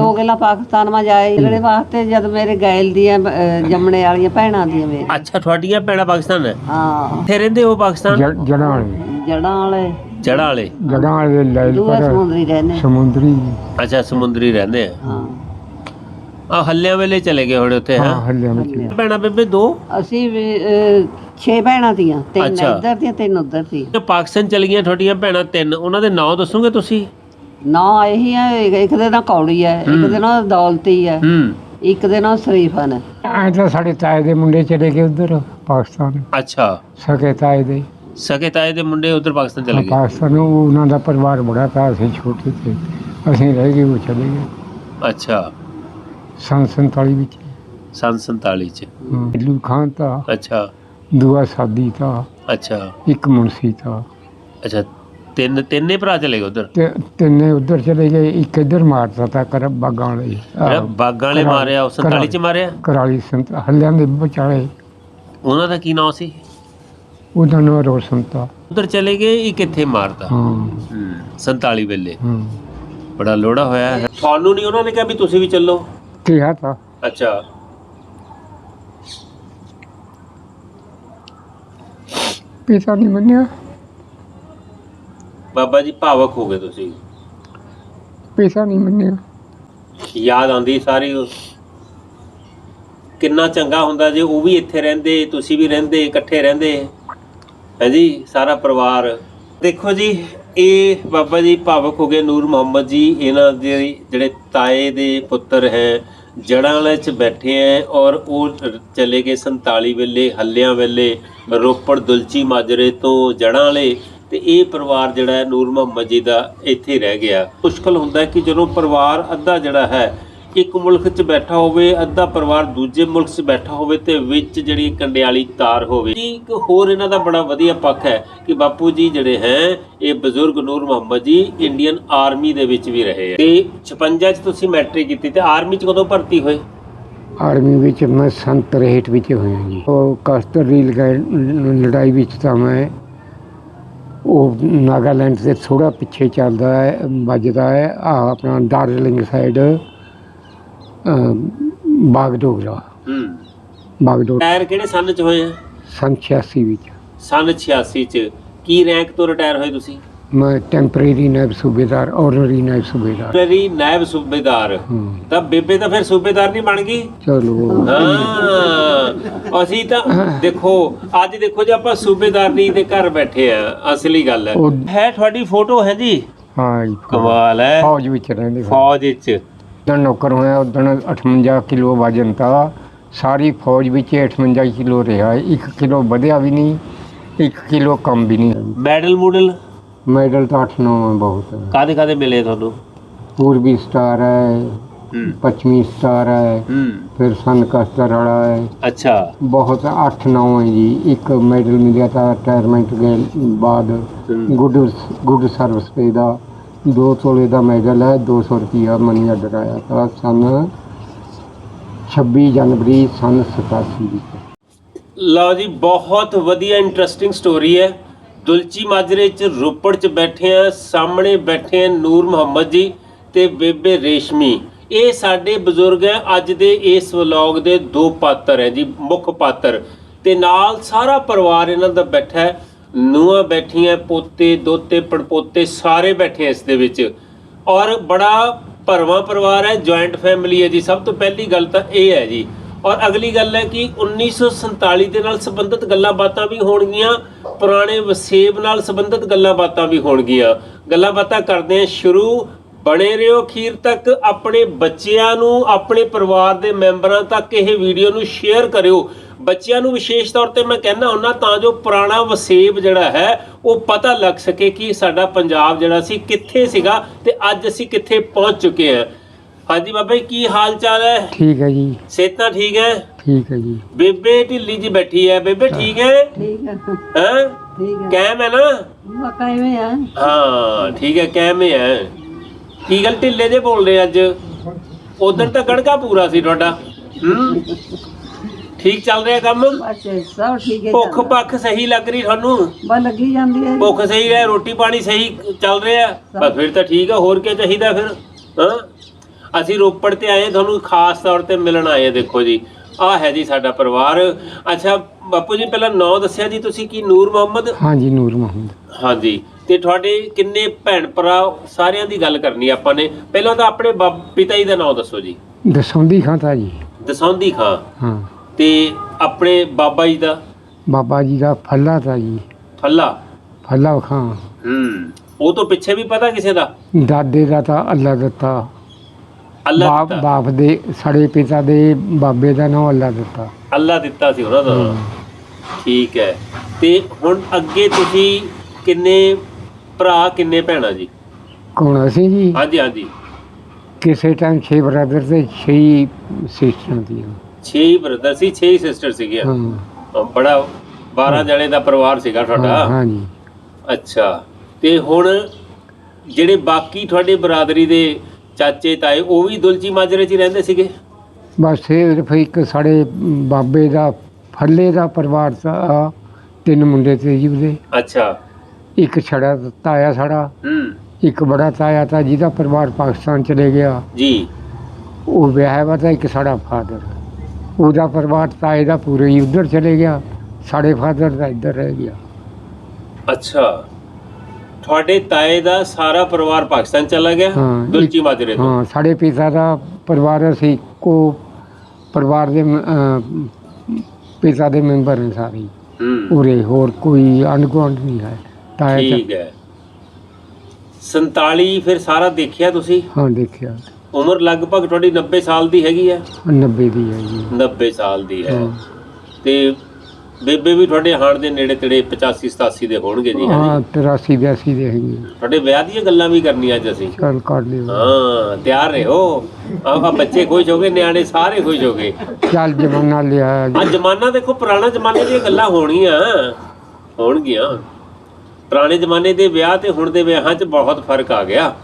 ਦੋ ਗੱਲਾਂ ਪਾਕਿਸਤਾਨ ਮਾ ਜਾਏ ਜਿਹੜੇ ਵਾਸਤੇ ਜਦ ਮੇਰੇ ਗੈਲ ਦੀਆਂ ਅਹ, ਜੰਮਣੇ ਵਾਲੀਆਂ ਭੈਣਾਂ ਦੀਆਂ ਮੇਰੇ। ਅੱਛਾ ਤੁਹਾਡੀਆਂ ਭੈਣਾਂ ਪਾਕਿਸਤਾਨ ਹੈ ਹਾਂ। ਇੱਥੇ ਰਹਿੰਦੇ ਹੋ ਪਾਕਿਸਤਾਨ? ਜੜਾਂ ਵਾਲੇ। ਜੜਾਂ ਵਾਲੇ। ਜੜਾ ਵਾਲੇ? ਜੜਾਂ ਵਾਲੇ ਲੈਲ ਦੂਆ ਪਰ ਸਮੁੰਦਰੀ ਰਹਿੰਦੇ। ਸਮੁੰਦਰੀ। ਅੱਛਾ ਸਮੁੰਦਰੀ ਰਹਿੰਦੇ ਆ। ਹਾਂ। ਆ ਹੱਲਿਆਂ ਵੇਲੇ ਚਲੇ ਗਏ ਹੋਣੇ ਉੱਥੇ ਹਾਂ? ਹੈ ਹੱਲਿਆਂ ਵਿੱਚ ਭੈਣਾਂ ਬੇਬੇ ਦੋ? ਅਸੀਂ ਵੀ ਅਹ, ਛੇ ਭੈਣਾਂ ਦੀਆਂ ਤਿੰਨ ਅੱਛਾ। ਇੱਧਰ ਦੀਆਂ ਤਿੰਨ ਉੱਧਰ ਸੀ ਤੇ ਪਾਕਿਸਤਾਨ ਚਲ ਗਈਆਂ ਤੁਹਾਡੀਆਂ ਭੈਣਾਂ ਤਿੰਨ। ਉਹਨਾਂ ਦੇ ਨਾਂ ਦੱਸੋਗੇ ਤੁਸੀਂ? ਨਾ ਇਹੀ ਹੈ ਇੱਕ ਦੇ ਨਾਂ ਕੌੜੀ ਹੈ ਇੱਕ ਦੇ ਨਾਂ ਦੌਲਤੀ ਹੈ। ਹੂੰ। ਇੱਕ ਦੇ ਨਾਂ ਸ਼ਰੀਫਨ ਹੈ ਐਂ ਤਾਂ ਸਾਡੇ ਤਾਏ ਦੇ ਮੁੰਡੇ ਚਲੇ ਗਏ ਉਧਰ ਪਾਕਿਸਤਾਨ। ਅੱਛਾ। ਸਕੇ ਤਾਏ ਦੇ। ਸਕੇ ਤਾਏ ਦੇ ਮੁੰਡੇ ਉਧਰ ਪਾਕਿਸਤਾਨ ਚਲੇ ਗਏ? ਪਾਕਿਸਤਾਨ ਉਹ ਉਹਨਾਂ ਦਾ ਪਰਿਵਾਰ ਬੜਾ ਤਾਂ ਅਸੀਂ ਛੋਟੇ ਸੀ ਅਸੀਂ ਰਹਿ ਗਏ ਉਹ ਚਲੇ ਗਏ। ਅੱਛਾ। ਸੰਨ 47 ਵਿੱਚ। ਸੰਨ 47 ਚ। ਇੱਲੂ ਖਾਨ ਤਾਂ ਅੱਛਾ। ਦੂਆ ਸਾਦੀ ਤਾਂ ਅੱਛਾ। ਇੱਕ ਮੁਨਸੀ ਤਾਂ। ਅੱਛਾ ਤਿੰਨ ਤਿੰਨੇ ਭਰਾ ਚਲੇ ਗਏ ਉਧਰ? ਤੇ ਤਿੰਨੇ ਉਧਰ ਚਲੇ ਗਏ ਇੱਕ ਇੱਧਰ ਮਾਰਦਾ ਤਾਂ ਕਰ ਬਾਗਾਂ ਵਾਲੇ। ਆਹ, ਬਾਗਾਂ ਵਾਲੇ ਕਰਾਲੀ- ਮਾਰਿਆ ਉਹ 47 ਚ ਮਾਰਿਆ? ਕਰਾਲੀ ਸੰਤ ਹੱਲਿਆਂ ਦੇ ਵਿਚਾਲੇ। ਉਹਨਾਂ ਦਾ ਕੀ ਨਾਮ ਸੀ? ਉਹਦਾ ਨਾਮ ਰੋਸ਼ਨ ਤਾਂ ਉਧਰ ਚਲੇ ਗਏ ਇਹ ਕਿੱਥੇ ਮਾਰਦਾ ਹਾਂ। ਹੂੰ 47 ਵੇਲੇ। ਹਾਂ। ਬੜਾ ਲੋੜਾ ਹੋਇਆ ਹੈ। ਤੁਹਾਨੂੰ ਨਹੀਂ ਉਹਨਾਂ ਨੇ ਕਿਹਾ ਵੀ ਤੁਸੀਂ ਵੀ ਚੱਲੋ? ਕਿਹਾ ਤਾਂ। ਅੱਛਾ। ਪਿਤਾ ਨਹੀਂ ਮੰਨਿਆ। ਬਾਬਾ ਜੀ ਭਾਵਕ ਹੋ ਗਏ ਤੁਸੀਂ। ਪਿਤਾ ਨਹੀਂ ਮੰਨਿਆ। ਯਾਦ ਆਉਂਦੀ ਸਾਰੀ ਉਹ। ਕਿੰਨਾ ਚੰਗਾ ਹੁੰਦਾ ਜੇ ਉਹ ਵੀ ਇੱਥੇ ਰਹਿੰਦੇ ਤੁਸੀਂ ਵੀ ਰਹਿੰਦੇ ਇਕੱਠੇ ਰਹਿੰਦੇ। ਹੈ ਜੀ ਸਾਰਾ ਪਰਿਵਾਰ। ਦੇਖੋ ਜੀ ਇਹ ਬਾਬਾ ਜੀ ਭਾਵਕ ਹੋ ਗਏ ਨੂਰ ਮੁਹੰਮਦ ਜੀ। ਇਹਨਾਂ ਦੇ ਜਿਹੜੇ ਤਾਏ ਦੇ ਪੁੱਤਰ ਹੈ ਜੜਾਂ ਵਾਲੇ ਚ ਬੈਠੇ ਹੈ ਔਰ ਉਹ ਚਲੇ ਗਏ 47 ਵੇਲੇ ਹੱਲਿਆਂ ਵੇਲੇ ਰੋਪੜ ਦੁਲਚੀ ਮਾਜਰੇ ਤੋਂ ਜੜਾਂ ਵਾਲੇ। ਤੇ ਇਹ ਪਰਿਵਾਰ ਜਿਹੜਾ ਹੈ, ਨੂਰ ਮੁਹੰਮਦ ਜੀ ਦਾ ਇੱਥੇ ਰਹਿ ਗਿਆ। ਮੁਸ਼ਕਲ ਹੁੰਦਾ ਕਿ ਜਦੋਂ ਪਰਿਵਾਰ ਅੱਧਾ ਜਿਹੜਾ ਹੈ, ਇੱਕ ਮੁਲਕ 'ਚ ਬੈਠਾ ਹੋਵੇ, ਅੱਧਾ ਪਰਿਵਾਰ ਦੂਜੇ ਮੁਲਕ 'ਚ ਬੈਠਾ ਹੋਵੇ ਤੇ ਵਿੱਚ ਜਿਹੜੀ ਕੰਡਿਆਲੀ ਤਾਰ ਹੋਵੇ। ਇੱਕ ਹੋਰ ਇਹਨਾਂ ਦਾ ਬੜਾ ਵਧੀਆ ਪੱਖ ਹੈ ਕਿ ਬਾਪੂ ਜੀ ਜਿਹੜੇ ਹੈ, ਇਹ ਬਜ਼ੁਰਗ ਨੂਰ ਮੁਹੰਮਦ ਜੀ ਇੰਡੀਅਨ ਆਰਮੀ ਦੇ ਵਿੱਚ ਵੀ ਰਹੇ ਹੈ। ਤੇ 56 'ਚ ਤੁਸੀਂ ਮੈਟ੍ਰਿਕ ਕੀਤੀ ਤੇ ਆਰਮੀ 'ਚ ਕਦੋਂ ਭਰਤੀ ਹੋਏ? ਆਰਮੀ ਵਿੱਚ ਮੈਂ ਸੰਤ ਰੇਟ ਵਿੱਚ ਹੋਇਆ ਜੀ। ਉਹ ਕਸਟਰ ਰੀਲ ਲੜਾਈ ਵਿੱਚ ਤਾਂ ਮੈਂ ਉਹ ਨਾਗਾਲੈਂਡ ਦੇ ਥੋੜਾ ਪਿੱਛੇ ਚੱਲਦਾ ਹੈ ਵੱਜਦਾ ਹੈ ਆ ਆਪਣਾ ਡਾਰਲਿੰਗ ਸਾਈਡ ਬਾਗਡੋਗਰਾ। ਹੂੰ। ਬਾਗਡੋਗਰਾ। ਰਿਟਾਇਰ ਕਿਹੜੇ ਸੰਨ 'ਚ ਹੋਏ ਆ? ਸੰਨ 86 ਵਿੱਚ। ਸੰਨ 86 'ਚ। ਕੀ ਰੈਂਕ ਤੋਂ ਰਿਟਾਇਰ ਹੋਏ ਤੁਸੀਂ? ਮੈਂ ਟੈਂਪਰੇਰੀ ਨਾਇਬ ਸੂਬੇਦਾਰ ਆਨਰੀ ਨਾਇਬ ਸੂਬੇਦਾਰ। ਮੇਰੀ ਨਾਇਬ ਸੂਬੇਦਾਰ। ਹੂੰ। ਤਾਂ ਬੇਬੇ ਤਾਂ ਫਿਰ ਸੂਬੇਦਾਰ ਨਹੀਂ ਬਣ ਗਈ? ਚਲੋ। ਹਾਂ। ਅਸੀਂ ਤਾਂ ਦੇਖੋ ਅੱਜ ਦੇਖੋ ਜੀ ਆਪਾਂ ਸੂਬੇਦਾਰਨੀ ਦੇ ਘਰ ਬੈਠੇ ਆ ਅਸਲੀ ਗੱਲ। ਹੈ ਉਹ- ਹੈ ਤੁਹਾਡੀ ਫੋਟੋ ਹੈ ਜੀ? ਹਾਂ ਜੀ ਕਮਾਲ ਹੈ। ਫੌਜ ਵਿੱਚ ਰਹਿੰਦੇ ਫੌਜ ਵਿੱਚ। ਉਦੋਂ ਨੌਕਰ ਹੋਇਆ ਉਦੋਂ 58 ਕਿਲੋ ਵਜਨ ਤਾ ਸਾਰੀ ਫੌਜ ਵਿੱਚ 58 ਕਿਲੋ ਰਿਹਾ 1 ਕਿਲੋ ਵਧਿਆ ਵੀ ਨਹੀਂ 1 ਕਿਲੋ ਕਮ ਵੀ ਨਹੀਂ। ਮੈਡਲ ਮੂਡਲ? ਮੈਡਲ ਤਾਂ 8 9 ਬਹੁਤ। ਹੈ ਕਾਦੇ ਕਾਦੇ ਮਿਲੇ ਤੁਹਾਨੂੰ? ਪੂਰਬੀ ਸਟਾਰ ਹੈ ਹੂੰ। ਪੱਛਮੀ ਸਟਾਰ ਹੈ ਹੂੰ। ਫਿਰ ਸਨ ਕਸਟਰ ਵਾਲਾ ਹੈ। ਅੱਛਾ। ਬਹੁਤ 8 9 ਹੈ ਜੀ। ਇੱਕ ਮੈਡਲ ਮਿਲਿਆ ਤਾਂ ਰਿਟਾਇਰਮੈਂਟ ਦੇ ਬਾਅਦ ਹੂੰ। ਗੁੱਡ ਗੁੱਡ ਸਰਵਿਸ ਪੇ ਦਾ। 2 ਤੋਲੇ ਦਾ ਮੈਡਲ ਹੈ 200 ਰੁਪਿਆ ਮਨੀ ਆਰਡਰ ਆਇਆ ਤਾਂ ਸਨ 26 ਜਨਵਰੀ ਸਨ 87 ਵਿੱਚ। ਲਓ ਜੀ ਬਹੁਤ ਵਧੀਆ ਇੰਟਰਸਟਿੰਗ ਸਟੋਰੀ ਹੈ। ਦੁਲਚੀ ਮਾਜਰੇ ਚ ਰੋਪੜ ਚ ਬੈਠੇ ਆ, ਸਾਹਮਣੇ ਬੈਠੇ ਆ ਨੂਰ ਮੁਹੰਮਦ ਜੀ ਤੇ ਬੇਬੇ ਰੇਸ਼ਮੀ। ਇਹ ਸਾਡੇ ਬਜ਼ੁਰਗ ਹੈ ਅੱਜ ਦੇ ਇਸ ਵਲੌਗ ਦੇ ਦੋ ਪਾਤਰ ਹੈ ਜੀ, ਮੁੱਖ ਪਾਤਰ। ਤੇ ਨਾਲ ਸਾਰਾ ਪਰਿਵਾਰ ਇਹਨਾਂ ਦਾ ਬੈਠਾ ਹੈ। ਨੂੰਹਾਂ ਬੈਠੀਆਂ, ਪੋਤੇ, ਦੋਤੇ, ਪੜਪੋਤੇ ਸਾਰੇ ਬੈਠੇ ਆ ਇਸ ਦੇ ਵਿੱਚ। ਔਰ ਬੜਾ ਭਰਵਾਂ ਪਰਿਵਾਰ ਹੈ, ਜੁਆਇੰਟ ਫੈਮਿਲੀ ਹੈ ਜੀ। ਸਭ ਤੋਂ ਪਹਿਲੀ ਗੱਲ ਤਾਂ ਇਹ ਹੈ ਜੀ ਔਰ ਅਗਲੀ ਗੱਲ ਹੈ ਕਿ 1947 ਦੇ ਨਾਲ ਸੰਬੰਧਿਤ ਗੱਲਾਂ ਬਾਤਾਂ ਵੀ ਹੋਣਗੀਆਂ, ਪੁਰਾਣੇ ਵਸੇਬ ਨਾਲ ਸੰਬੰਧਿਤ ਗੱਲਾਂ ਬਾਤਾਂ ਵੀ ਹੋਣਗੀਆਂ। ਗੱਲਾਂ ਬਾਤਾਂ ਕਰਦੇ ਹਾਂ ਸ਼ੁਰੂ। ਬਣੇ ਰਹੋ ਅਖੀਰ ਤੱਕ ਆਪਣੇ ਬੱਚਿਆਂ ਨੂੰ, ਆਪਣੇ ਪਰਿਵਾਰ ਦੇ ਮੈਂਬਰਾਂ ਤੱਕ ਇਹ ਵੀਡੀਓ ਨੂੰ ਸ਼ੇਅਰ ਕਰਿਓ। ਬੱਚਿਆਂ ਨੂੰ ਵਿਸ਼ੇਸ਼ ਤੌਰ ਤੇ ਮੈਂ ਕਹਿਣਾ ਹੁੰਦਾ ਤਾਂ ਜੋ ਪੁਰਾਣਾ ਵਸੇਬ ਜਿਹੜਾ ਹੈ, ਉਹ ਪਤਾ ਲੱਗ ਸਕੇ ਕਿ ਸਾਡਾ ਪੰਜਾਬ ਜਿਹੜਾ ਸੀ ਕਿੱਥੇ ਸੀਗਾ ਤੇ ਅੱਜ ਅਸੀਂ ਕਿੱਥੇ ਪਹੁੰਚ ਚੁੱਕੇ ਹਾਂ। ਹਾਂਜੀ ਬਾਬਾ ਜੀ ਕੀ ਹਾਲ ਚਾਲ ਹੈ? ਠੀਕ ਹੈ ਜੀ। ਸਿਹਤਾਂ ਠੀਕ ਹੈ? ਠੀਕ ਹੈ ਜੀ। ਬੇਬੇ ਢਿੱਲੀ ਜੀ ਬੈਠੀ ਹੈ। ਬੇਬੇ ਠੀਕ ਹੈ? ਠੀਕ ਹੈ। ਹੈ? ਠੀਕ ਹੈ। ਕੈਮ ਹੈ ਨਾ? ਮੱਕਾ ਐਵੇਂ ਆ? ਹਾਂ ਠੀਕ ਹੈ ਕੈਮ ਹੀ ਹੈ। ਕੀ ਗੱਲ ਢਿੱਲੇ ਜੇ ਬੋਲ ਰਹੇ ਅੱਜ? ਉਦੋਂ ਤਾਂ ਗੜਕਾ ਪੂਰਾ ਸੀ ਤੁਹਾਡਾ। ਹੂੰ? ਠੀਕ ਚੱਲ ਰਿਹਾ ਕੰਮ? ਬਸ ਸਭ ਠੀਕ ਹੈ ਭੁੱਖ ਪੱਖ ਸਹੀ ਲੱਗ ਰਹੀ ਤੁਹਾਨੂੰ? ਬਸ ਲੱਗੀ ਜਾਂਦੀ ਹੈ ਭੁੱਖ ਸਹੀ ਹੈ ਰੋਟੀ ਪਾਣੀ ਸਹੀ ਚੱਲ ਰਿਹਾ। ਬਸ ਫਿਰ ਤਾਂ ਠੀਕ ਆ ਹੋਰ ਕੀ ਚਾਹੀਦਾ ਫਿਰ? ਹਾਂ? ਅਸੀਂ ਰੋਪੜ ਤੇ ਆਏ ਤੁਹਾਨੂੰ ਖਾਸ ਤੌਰ ਤੇ ਮਿਲਣ ਆਏ ਦੇਖੋ ਜੀ। ਆਹ ਹੈ ਜੀ ਸਾਡਾ ਪਰਿਵਾਰ। ਅੱਛਾ ਬਾਪੂ ਜੀ ਪਹਿਲਾਂ ਨਾਂ ਦੱਸਿਆ ਜੀ ਤੁਸੀਂ ਕੀ? ਨੂਰ ਮੁਹੰਮਦ? ਹਾਂਜੀ ਨੂਰ ਮੁਹੰਮਦ। ਹਾਂਜੀ। ਤੇ ਤੁਹਾਡੇ ਕਿੰਨੇ ਭੈਣ ਭਰਾ ਸਾਰਿਆਂ ਦੀ ਗੱਲ ਕਰਨੀ ਆਪਾਂ ਨੇ। ਪਹਿਲਾਂ ਤਾਂ ਆਪਣੇ ਪਿਤਾ ਜੀ ਦਾ ਨਾਮ ਦੱਸੋ ਜੀ। ਦਸੌਂਦੀ ਖਾਂ ਤਾਂ ਜੀ। ਦਸੌਂਦੀ ਖਾਂ। ਹਾਂ। ਤੇ ਆਪਣੇ ਬਾਬਾ ਜੀ ਦਾ? ਬਾਬਾ ਜੀ ਦਾ ਫੱਲਾ ਤਾਂ ਜੀ। ਫੱਲਾ? ਫੱਲਾ ਖਾਂ। ਹੂੰ। ਉਹ ਤੋਂ ਪਿੱਛੇ ਵੀ ਪਤਾ ਕਿਸੇ ਦਾ? ਦਾਦੇ ਦਾ ਤਾਂ ਅੱਲਾ ਦਿੱਤਾ। ਅੱਲਾ ਬਾਪ ਦਿੱਤਾ। ਬਾਪ ਦੇ ਸਾਡੇ ਪਿਤਾ ਦੇ ਬਾਬੇ ਦਾ ਨਾਮ ਅੱਲਾ ਦਿੱਤਾ। ਅੱਲਾ ਦਿੱਤਾ ਸੀ ਉਹਨਾਂ ਦਾ। ਠੀਕ ਹੈ। ਤੇ ਹੁਣ ਅੱਗੇ ਤੁਸੀਂ ਕਿੰਨੇ ਭਰਾ ਕਿੰਨੇ ਭੈਣਾਂ ਜੀ? ਕੌਣ ਅਸੀਂ ਜੀ? ਹਾਂਜੀ ਹਾਂਜੀ। ਕਿਸੇ ਟਾਈਮ 6 ਬ੍ਰਦਰ ਤੇ 6 ਸਿਸਟਰਾਂ ਦੀ 6 ਬ੍ਰਦਰ ਸੀ 6 ਸਿਸਟਰ ਸੀਗੇ ਹਾਂ। ਬੜਾ 12 ਜਣੇ ਦਾ ਪਰਿਵਾਰ ਸੀਗਾ ਤੁਹਾਡਾ। ਹਾਂ ਹਾਂਜੀ ਅੱਛਾ। ਤੇ ਹੁਣ ਜਿਹੜੇ ਬਾਕੀ ਤੁਹਾਡੇ ਬਰਾਦਰੀ ਦੇ ਚਾਚੇ ਤਾਏ ਉਹ ਵੀ ਦੁਲਚੀ ਮਾਜਰੇ 'ਚ ਹੀ ਰਹਿੰਦੇ ਸੀਗੇ? ਬਸ ਸਿਰਫ ਇੱਕ ਸਾਡੇ ਬਾਬੇ ਦਾ ਫੱਲੇ ਦਾ ਪਰਿਵਾਰ ਦਾ ਤਿੰਨ ਮੁੰਡੇ ਤੇ ਜੀ ਉਹਦੇ। ਅੱਛਾ। ਇੱਕ ਛੜਾ ਤਾਇਆ ਸਾਡਾ ਹੂੰ। ਇੱਕ ਬੜਾ ਤਾਇਆ ਤਾਂ ਜਿਹਦਾ ਪਰਿਵਾਰ ਪਾਕਿਸਤਾਨ ਚਲੇ ਗਿਆ। ਜੀ। ਉਹ ਵਿਆਹ ਵਾ ਤਾਂ ਇੱਕ ਸਾਡਾ ਫਾਦਰ। ਉਹਦਾ ਪਰਿਵਾਰ ਤਾਏ ਦਾ ਪੂਰਾ ਹੀ ਉੱਧਰ ਚਲੇ ਗਿਆ ਸਾਡੇ ਫਾਦਰ ਦਾ ਇੱਧਰ ਰਹਿ ਗਿਆ। ਅੱਛਾ। ਤੁਹਾਡੇ ਤਾਏ ਦਾ ਸਾਰਾ ਪਰਿਵਾਰ ਪਾਕਿਸਤਾਨ ਚਲਾ ਗਿਆ ਹਾਂ, ਇੱਕ- ਦੁਲਚੀ ਮਾਜਰੇ ਤੋਂ? ਹਾਂ ਸਾਡੇ ਪਿਤਾ ਦਾ ਪਰਿਵਾਰ ਅਸੀਂ ਕੋ ਪਰਿਵਾਰ ਦੇ ਮ- ਅਹ, ਪਿਤਾ ਦੇ ਮੈਂਬਰ ਨੇ ਸਾਰੇ। ਹੀ। ਉਰੇ ਹੋਰ ਕੋਈ ਅਣਗੁਆਂਢ ਨਹੀਂ ਹੈ ਤਾਇਆ ਠੀਕ ਹੈ। 47 ਫਿਰ ਸਾਰਾ ਦੇਖਿਆ ਤੁਸੀਂ? ਹਾਂ ਦੇਖਿਆ। ਉਮਰ ਲਗਭਗ ਤੁਹਾਡੀ 90 ਸਾਲ ਦੀ ਹੈਗੀ ਹੈ? 90 ਦੀ ਹੈ ਜੀ। 90 ਸਾਲ ਦੀ ਹੈ। ਹਾਂ। ਤੇ ਬੇਬੇ ਵੀ ਤੁਹਾਡੇ ਹਾਣ ਦੇ ਨੇੜੇ ਤੇੜੇ 85 87 ਦੇ ਹੋਣਗੇ ਜੀ ਹਾਂ ਹਾਂਜੀ। 83 82 ਦੇ ਹੈਗੇ ਤੁਹਾਡੇ ਵਿਆਹ ਦੀਆਂ ਗੱਲਾਂ ਵੀ ਕਰਨੀਆਂ ਅੱਜ ਅਸੀਂ। ਚੱਲ ਕਰ ਲਿਓ। ਹਾਂ ਤਿਆਰ ਰਹੋ। ਆਹ ਬੱਚੇ ਖੁਸ਼ ਹੋ ਗਏ ਨਿਆਣੇ ਸਾਰੇ ਖੁਸ਼ ਹੋ ਗਏ। ਚੱਲ ਜਮਾਨਾ ਲਿਆ। ਆ ਜ਼ਮਾਨਾ ਦੇਖੋ ਪੁਰਾਣਾ ਜ਼ਮਾਨੇ ਦੀਆਂ ਗੱਲਾਂ ਹੋਣਗੀਆਂ ਹੋਣਗੀਆਂ। ਪੁਰਾਣੇ ਜ਼ਮਾਨੇ ਦੇ ਵਿਆਹ ਤੇ ਹੁਣ ਦੇ ਵਿਆਹਾਂ 'ਚ ਬਹੁਤ ਫ਼ਰਕ ਆ ਗਿਆ।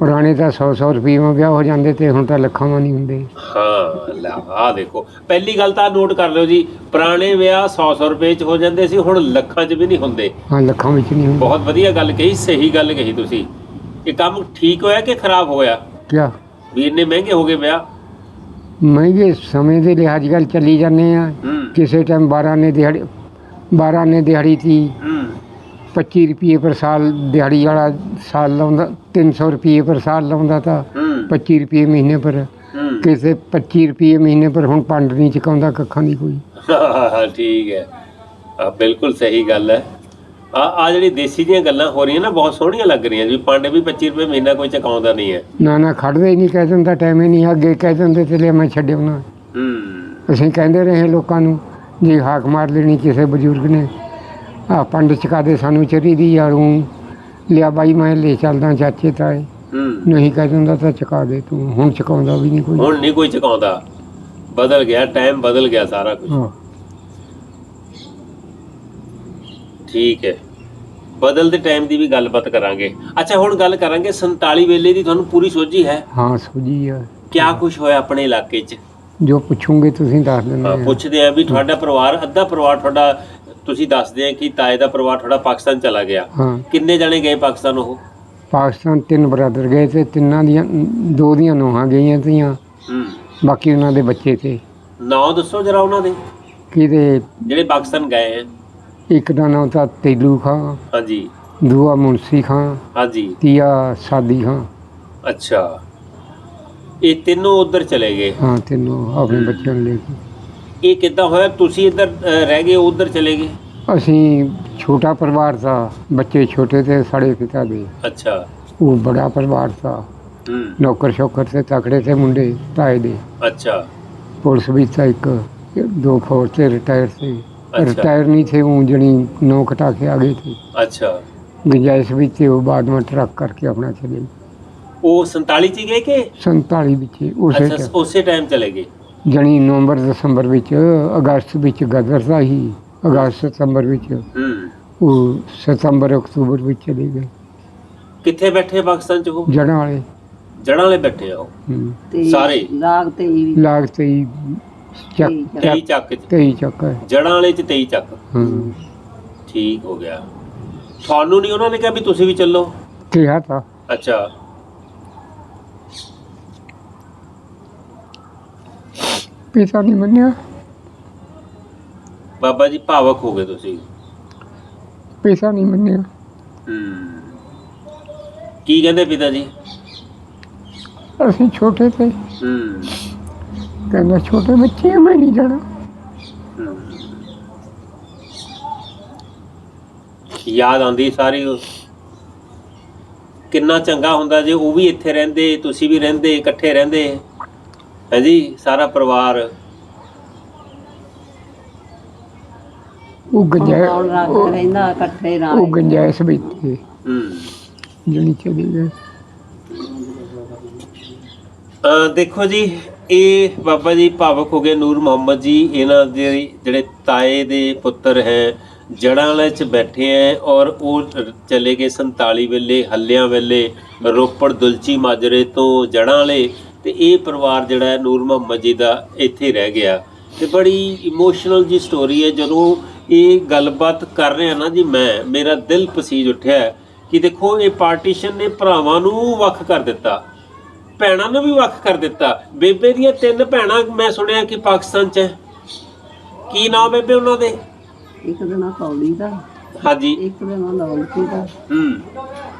ਪੁਰਾਣੇ ਤਾਂ 100 100 ਰੁਪਏ ਵਿੱਚ ਵਿਆਹ ਹੋ ਜਾਂਦੇ ਤੇ ਹੁਣ ਤਾਂ ਲੱਖਾਂ ਵਿੱਚ ਨਹੀਂ ਹੁੰਦੇ। ਹਾਂ ਲੈ ਆ ਦੇਖੋ। ਪਹਿਲੀ ਗੱਲ ਤਾਂ ਨੋਟ ਕਰ ਲਿਓ ਜੀ ਪੁਰਾਣੇ ਵਿਆਹ 100-100 ਰੁਪਏ 'ਚ ਹੋ ਜਾਂਦੇ ਸੀ ਹੁਣ ਲੱਖਾਂ 'ਚ ਵੀ ਨਹੀਂ ਹੁੰਦੇ। ਹਾਂ ਲੱਖਾਂ ਵਿੱਚ ਨਹੀਂ ਹੁੰਦੇ। ਬਹੁਤ ਵਧੀਆ ਗੱਲ ਕਹੀ ਸਹੀ ਗੱਲ ਕਹੀ ਤੁਸੀਂ। ਇਹ ਕੰਮ ਠੀਕ ਹੋਇਆ ਕਿ ਖਰਾਬ ਹੋਇਆ? ਕਿਆ? ਵੀ ਇੰਨੇ ਮਹਿੰਗੇ ਹੋ ਗਏ ਵਿਆਹ? ਮਹਿੰਗੇ ਸਮੇਂ ਦੇ ਲਿਹਾਜ਼ ਗੱਲ ਚੱਲੀ ਜਾਂਦੇ ਆ। ਹੂੰ। ਕਿਸੇ ਟਾਈਮ 12 ਨੇ ਦਿਹਾੜੀ 12 ਨੇ ਦਿਹਾੜੀ ਤੀ। ਹੂੰ। 25 ਰੁਪਏ ਪਰ ਸਾਲ ਦਿਹਾੜੀ ਵਾਲਾ ਸਾਲ ਲਾਉਂਦਾ 300 ਰੁਪਏ ਪਰ ਸਾਲ ਲਾਉਂਦਾ ਤਾਂ ਹੂੰ। 25 ਰੁਪਏ ਮਹੀਨੇ ਪਰ। ਹੂੰ। ਕਿਸੇ 25 ਰੁਪਏ ਮਹੀਨੇ ਪਰ ਹੁਣ ਪੰਡ ਨਹੀਂ ਚੁਕਾਉਂਦਾ ਕੱਖਾਂ ਦੀ ਕੋਈ। ਠੀਕ ਹੈ। ਆ ਬਿਲਕੁਲ ਸਹੀ ਗੱਲ ਹੈ। ਆ ਆ ਜਿਹੜੀ ਦੇਸੀ ਦੀਆਂ ਗੱਲਾਂ ਹੋ ਰਹੀਆਂ ਨਾ ਬਹੁਤ ਸੋਹਣੀਆਂ ਲੱਗ ਰਹੀਆਂ ਜੀ। ਪੰਡ ਵੀ 25 ਰੁਪਏ ਮਹੀਨਾ ਕੋਈ ਚਕਾਉਂਦਾ ਨਹੀਂ ਹੈ। ਨਾ ਨਾ ਖੜਦੇ ਹੀ ਨਹੀਂ ਕਹਿ ਦਿੰਦਾ ਟਾਈਮ ਹੀ ਨਹੀਂ ਅੱਗੇ ਕਹਿ ਦਿੰਦੇ ਤੇ ਲੈ ਮੈਂ ਛੱਡਿਆਉਣਾ ਹੂੰ। ਅਸੀਂ ਕਹਿੰਦੇ ਰਹੇ ਲੋਕਾਂ ਨੂੰ ਜੇ ਹਾਕ ਮਾਰ ਲੈਣੀ ਕਿਸੇ ਬਜ਼ੁਰਗ ਨੇ ਆ ਪੰਡ ਚਕਾ ਦੇ ਸਾਨੂੰ ਚਰੀ ਦੀ ਯਾਰ। ਲਿਆ ਬਾਈ ਮੈਂ ਲੈ ਚੱਲਦਾ ਚਾਚੇ ਤਾਏ। ਹੂੰ। ਨਹੀਂ ਕਹਿ ਦਿੰਦਾ ਤਾਂ ਚਕਾ ਦੇ ਤੂੰ। ਹੁਣ ਚਕਾਉਂਦਾ ਵੀ ਨਹੀਂ ਕੋਈ। ਹੁਣ ਨਹੀਂ ਕੋਈ ਚਕਾਉਂਦਾ। ਬਦਲ ਗਿਆ ਟਾਈਮ ਬਦਲ ਗਿਆ ਸਾਰਾ ਕੁਝ ਹਾਂ। ਠੀਕ ਹੈ। ਬਦਲਦੇ ਟਾਈਮ ਦੀ ਵੀ ਗੱਲਬਾਤ ਕਰਾਂਗੇ। ਅੱਛਾ ਹੁਣ ਗੱਲ ਕਰਾਂਗੇ 47 ਵੇਲੇ ਦੀ ਤੁਹਾਨੂੰ ਪੂਰੀ ਸੋਝੀ ਹੈ? ਹਾਂ ਸੋਜੀ ਆ। ਕਿਆ ਕੁਝ ਹੋਇਆ ਆਪਣੇ ਇਲਾਕੇ 'ਚ? ਜੋ ਪੁੱਛੋਗੇ ਤੁਸੀਂ ਦੱਸ ਦਿੰਦੇ ਹਾਂ, ਆ। ਪੁੱਛਦੇ ਆ ਵੀ ਤੁਹਾਡਾ ਪਰਿਵਾਰ ਅੱਧਾ ਪਰਿਵਾਰ ਤੁਹਾਡਾ ਤੁਸੀਂ ਦੱਸਦੇ ਆ ਕਿ ਤਾਏ ਦਾ ਪਰਿਵਾਰ ਤੁਹਾਡਾ ਪਾਕਿਸਤਾਨ ਚਲਾ ਗਿਆ। ਹਾਂ। ਕਿੰਨੇ ਜਣੇ ਗਏ ਪਾਕਿਸਤਾਨ ਉਹ? ਪਾਕਿਸਤਾਨ ਤਿੰਨ ਬਰਾਦਰ ਗਏ ਤੇ ਤਿੰਨਾਂ ਦੀਆਂ ਦੋ ਦੀਆਂ ਨੋਹਾਂ ਗਈਆਂ ਤੀਆਂ। ਹੂੰ। ਬਾਕੀ ਉਹਨਾਂ ਦੇ ਬੱਚੇ ਤੇ। ਨਾਂ ਦੱਸੋ ਜਰਾ ਉਹਨਾਂ ਦੇ। ਕਿਹਦੇ? ਜਿਹੜੇ ਪਾਕਿਸਤਾਨ ਗਏ ਆ। ਇੱਕ ਦਾ ਨਾਮ ਤਾਂ ਤੇਲੂ ਖਾਂ ਹਾਂਜੀ। ਦੂਆ ਮੁਨਸੀ ਖਾਂ ਹਾਂਜੀ। ਤੀਆ ਸਾਦੀ ਖਾਂ। ਅੱਛਾ। ਇਹ ਤਿੰਨੋਂ ਉਧਰ ਚਲੇ ਗਏ। ਹਾਂ ਤਿੰਨੋਂ ਆਪਣੇ ਬੱਚਿਆਂ ਨੂੰ ਲੈ ਕੇ। ਇਹ ਕਿੱਦਾਂ ਹੋਇਆ? ਤੁਸੀਂ ਇੱਧਰ ਰਹਿ ਗਏ ਉਧਰ ਚਲੇ ਗਏ? ਅਸੀਂ ਛੋਟਾ ਪਰਿਵਾਰ ਦਾ ਬੱਚੇ ਛੋਟੇ ਥੇ ਸਾਡੇ ਪਿਤਾ ਦੇ। ਅੱਛਾ। ਉਹ ਬੜਾ ਪਰਿਵਾਰ ਦਾ ਨੌਕਰ ਸ਼ੌਕਰ ਤੇ ਤਕੜੇ ਥੇ ਮੁੰਡੇ ਤਾਏ ਦੇ। ਅੱਛਾ। ਪੁਲਿਸ ਵੀ ਤਾਂ ਇੱਕ ਦੋ ਫੌਜ ਤੇ ਰਿਟਾਇਰ ਸੀ। ਰਿਟਾਇਰ ਨਹੀਂ ਥੇ ਉਹ ਜਣੀ ਨੌ ਕਟਾ ਕੇ ਆ ਗਏ ਥੇ ਅੱਛਾ। ਗੁੰਜਾਇਸ਼ ਵੀ ਤੇ ਉਹ ਬਾਅਦ ਵਿੱਚ ਟਰੱਕ ਕਰਕੇ ਆਪਣਾ ਚਲੇ ਉਹ 47 ਚ ਗਏ ਕਿ? 47 ਵਿੱਚ ਉਸੇ ਟਾਈਮ ਚਲੇ ਗਏ। ਜਣੀ ਨਵੰਬਰ ਦਸੰਬਰ ਵਿੱਚ ਅਗਸਤ ਵਿੱਚ ਗਦਰ ਦਾ ਹੀ ਅਗਸਤ ਸਤੰਬਰ ਵਿੱਚ। ਹੂੰ। ਉਹ ਸਤੰਬਰ ਅਕਤੂਬਰ ਵਿੱਚ ਚਲੇ ਗਏ। ਕਿੱਥੇ ਬੈਠੇ ਪਾਕਿਸਤਾਨ ਚ ਉਹ? ਜੜਾਂ ਵਾਲੇ। ਜੜਾਂ ਵਾਲੇ ਬੈਠੇ ਆ ਉਹ? ਹੂੰ। ਤੇ ਸਾਰੇ? ਲਾਗ ਤੇ ਹੀ ਲਾਗ ਤੇ ਹੀ ਚੱਕ। ਤੇਈ ਚੱਕ। ਚੱਕ ਚ? ਤੇ ਹੀ ਚੱਕ ਹੈ। ਜੜਾਂ ਵਾਲੇ ਚ 23 ਚੱਕ। ਹਾਂ। ਠੀਕ ਹੋ ਗਿਆ। ਤੁਹਾਨੂੰ ਨਹੀਂ ਉਹਨਾਂ ਨੇ ਕਿਹਾ ਵੀ ਤੁਸੀਂ ਵੀ ਚੱਲੋ? ਕਿਹਾ ਤਾਂ। ਅੱਛਾ। ਪਿਤਾ ਨਹੀਂ ਮੰਨਿਆ। ਬਾਬਾ ਜੀ ਭਾਵਕ ਹੋ ਗਏ ਤੁਸੀਂ। ਪਿਤਾ ਨਹੀਂ ਮੰਨਿਆ। ਹੂੰ। ਕੀ ਕਹਿੰਦੇ ਪਿਤਾ ਜੀ? ਅਸੀਂ ਛੋਟੇ ਤੇ। ਹੂੰ। ਕਹਿੰਦਾ ਛੋਟੇ ਬੱਚੇ ਆ, ਮੈਂ ਨਹੀਂ ਜਾਣਾ। ਯਾਦ ਆਉਂਦੀ ਸਾਰੀ ਉਹ। ਕਿੰਨਾ ਚੰਗਾ ਹੁੰਦਾ ਜੇ ਉਹ ਵੀ ਇੱਥੇ ਰਹਿੰਦੇ ਤੁਸੀਂ ਵੀ ਰਹਿੰਦੇ ਇਕੱਠੇ ਰਹਿੰਦੇ। ਹਾਂਜੀ ਸਾਰਾ ਪਰਿਵਾਰ। ਉਹ ਗੰਜਾਇ ਕੌਣ ਰੱਖ ਉਹ- ਰਹਿੰਦਾ ਇਕੱਠੇ ਉਹ ਨਾਲ ਗੰਜਾਇਸ਼ ਵਿੱਚ ਹੂੰ। ਜਣੀ ਚਲੀ ਗਏ ਅ, ਦੇਖੋ ਜੀ ਇਹ ਬਾਬਾ ਜੀ ਭਾਵਕ ਹੋ ਗਏ ਨੂਰ ਮੁਹੰਮਦ ਜੀ ਇਹਨਾਂ ਦੇ ਜਿਹੜੇ ਤਾਏ ਦੇ ਪੁੱਤਰ ਹੈ ਜੜਾਂ ਵਾਲੇ ਚ ਬੈਠੇ ਹੈ ਔਰ ਉਹ ਚਲੇ ਗਏ 47 ਵੇਲੇ ਹੱਲਿਆਂ ਵੇਲੇ ਰੋਪੜ ਦੁਲਚੀ ਮਾਜਰੇ ਤੋਂ ਜੜਾਂ ਵਾਲੇ। ਤੇ ਇਹ ਪਰਿਵਾਰ ਜਿਹੜਾ ਹੈ ਨੂਰ ਮੁਹੰਮਦ ਜੀ ਦਾ ਇੱਥੇ ਰਹਿ ਗਿਆ। ਤੇ ਬੜੀ ਇਮੋਸ਼ਨਲ ਜੀ ਸਟੋਰੀ ਹੈ। ਜਦੋਂ ਇਹ ਗੱਲਬਾਤ ਕਰ ਰਿਹਾ ਨਾ ਜੀ ਮੈਂ ਮੇਰਾ ਦਿਲ ਪਸੀਜ ਉੱਠਿਆ ਕਿ ਦੇਖੋ ਇਹ ਪਾਰਟੀਸ਼ਨ ਨੇ ਭਰਾਵਾਂ ਨੂੰ ਵੱਖ ਕਰ ਦਿੱਤਾ। ਭੈਣਾਂ ਨੂੰ ਵੀ ਵੱਖ ਕਰ ਦਿੱਤਾ। ਬੇਬੇ ਦੀਆਂ ਤਿੰਨ ਭੈਣਾਂ ਮੈਂ ਸੁਣਿਆ ਕਿ ਪਾਕਿਸਤਾਨ 'ਚ ਹੈ। ਕੀ ਨਾਮ ਬੇਬੇ ਉਹਨਾਂ ਦੇ? ਇੱਕ ਦਾ ਨਾਂ ਕੌਲੀ ਦਾ। ਹਾਂਜੀ। ਇੱਕ ਦਾ ਨਾਂ ਦੌਲਤੀ ਦਾ। ਹੂੰ।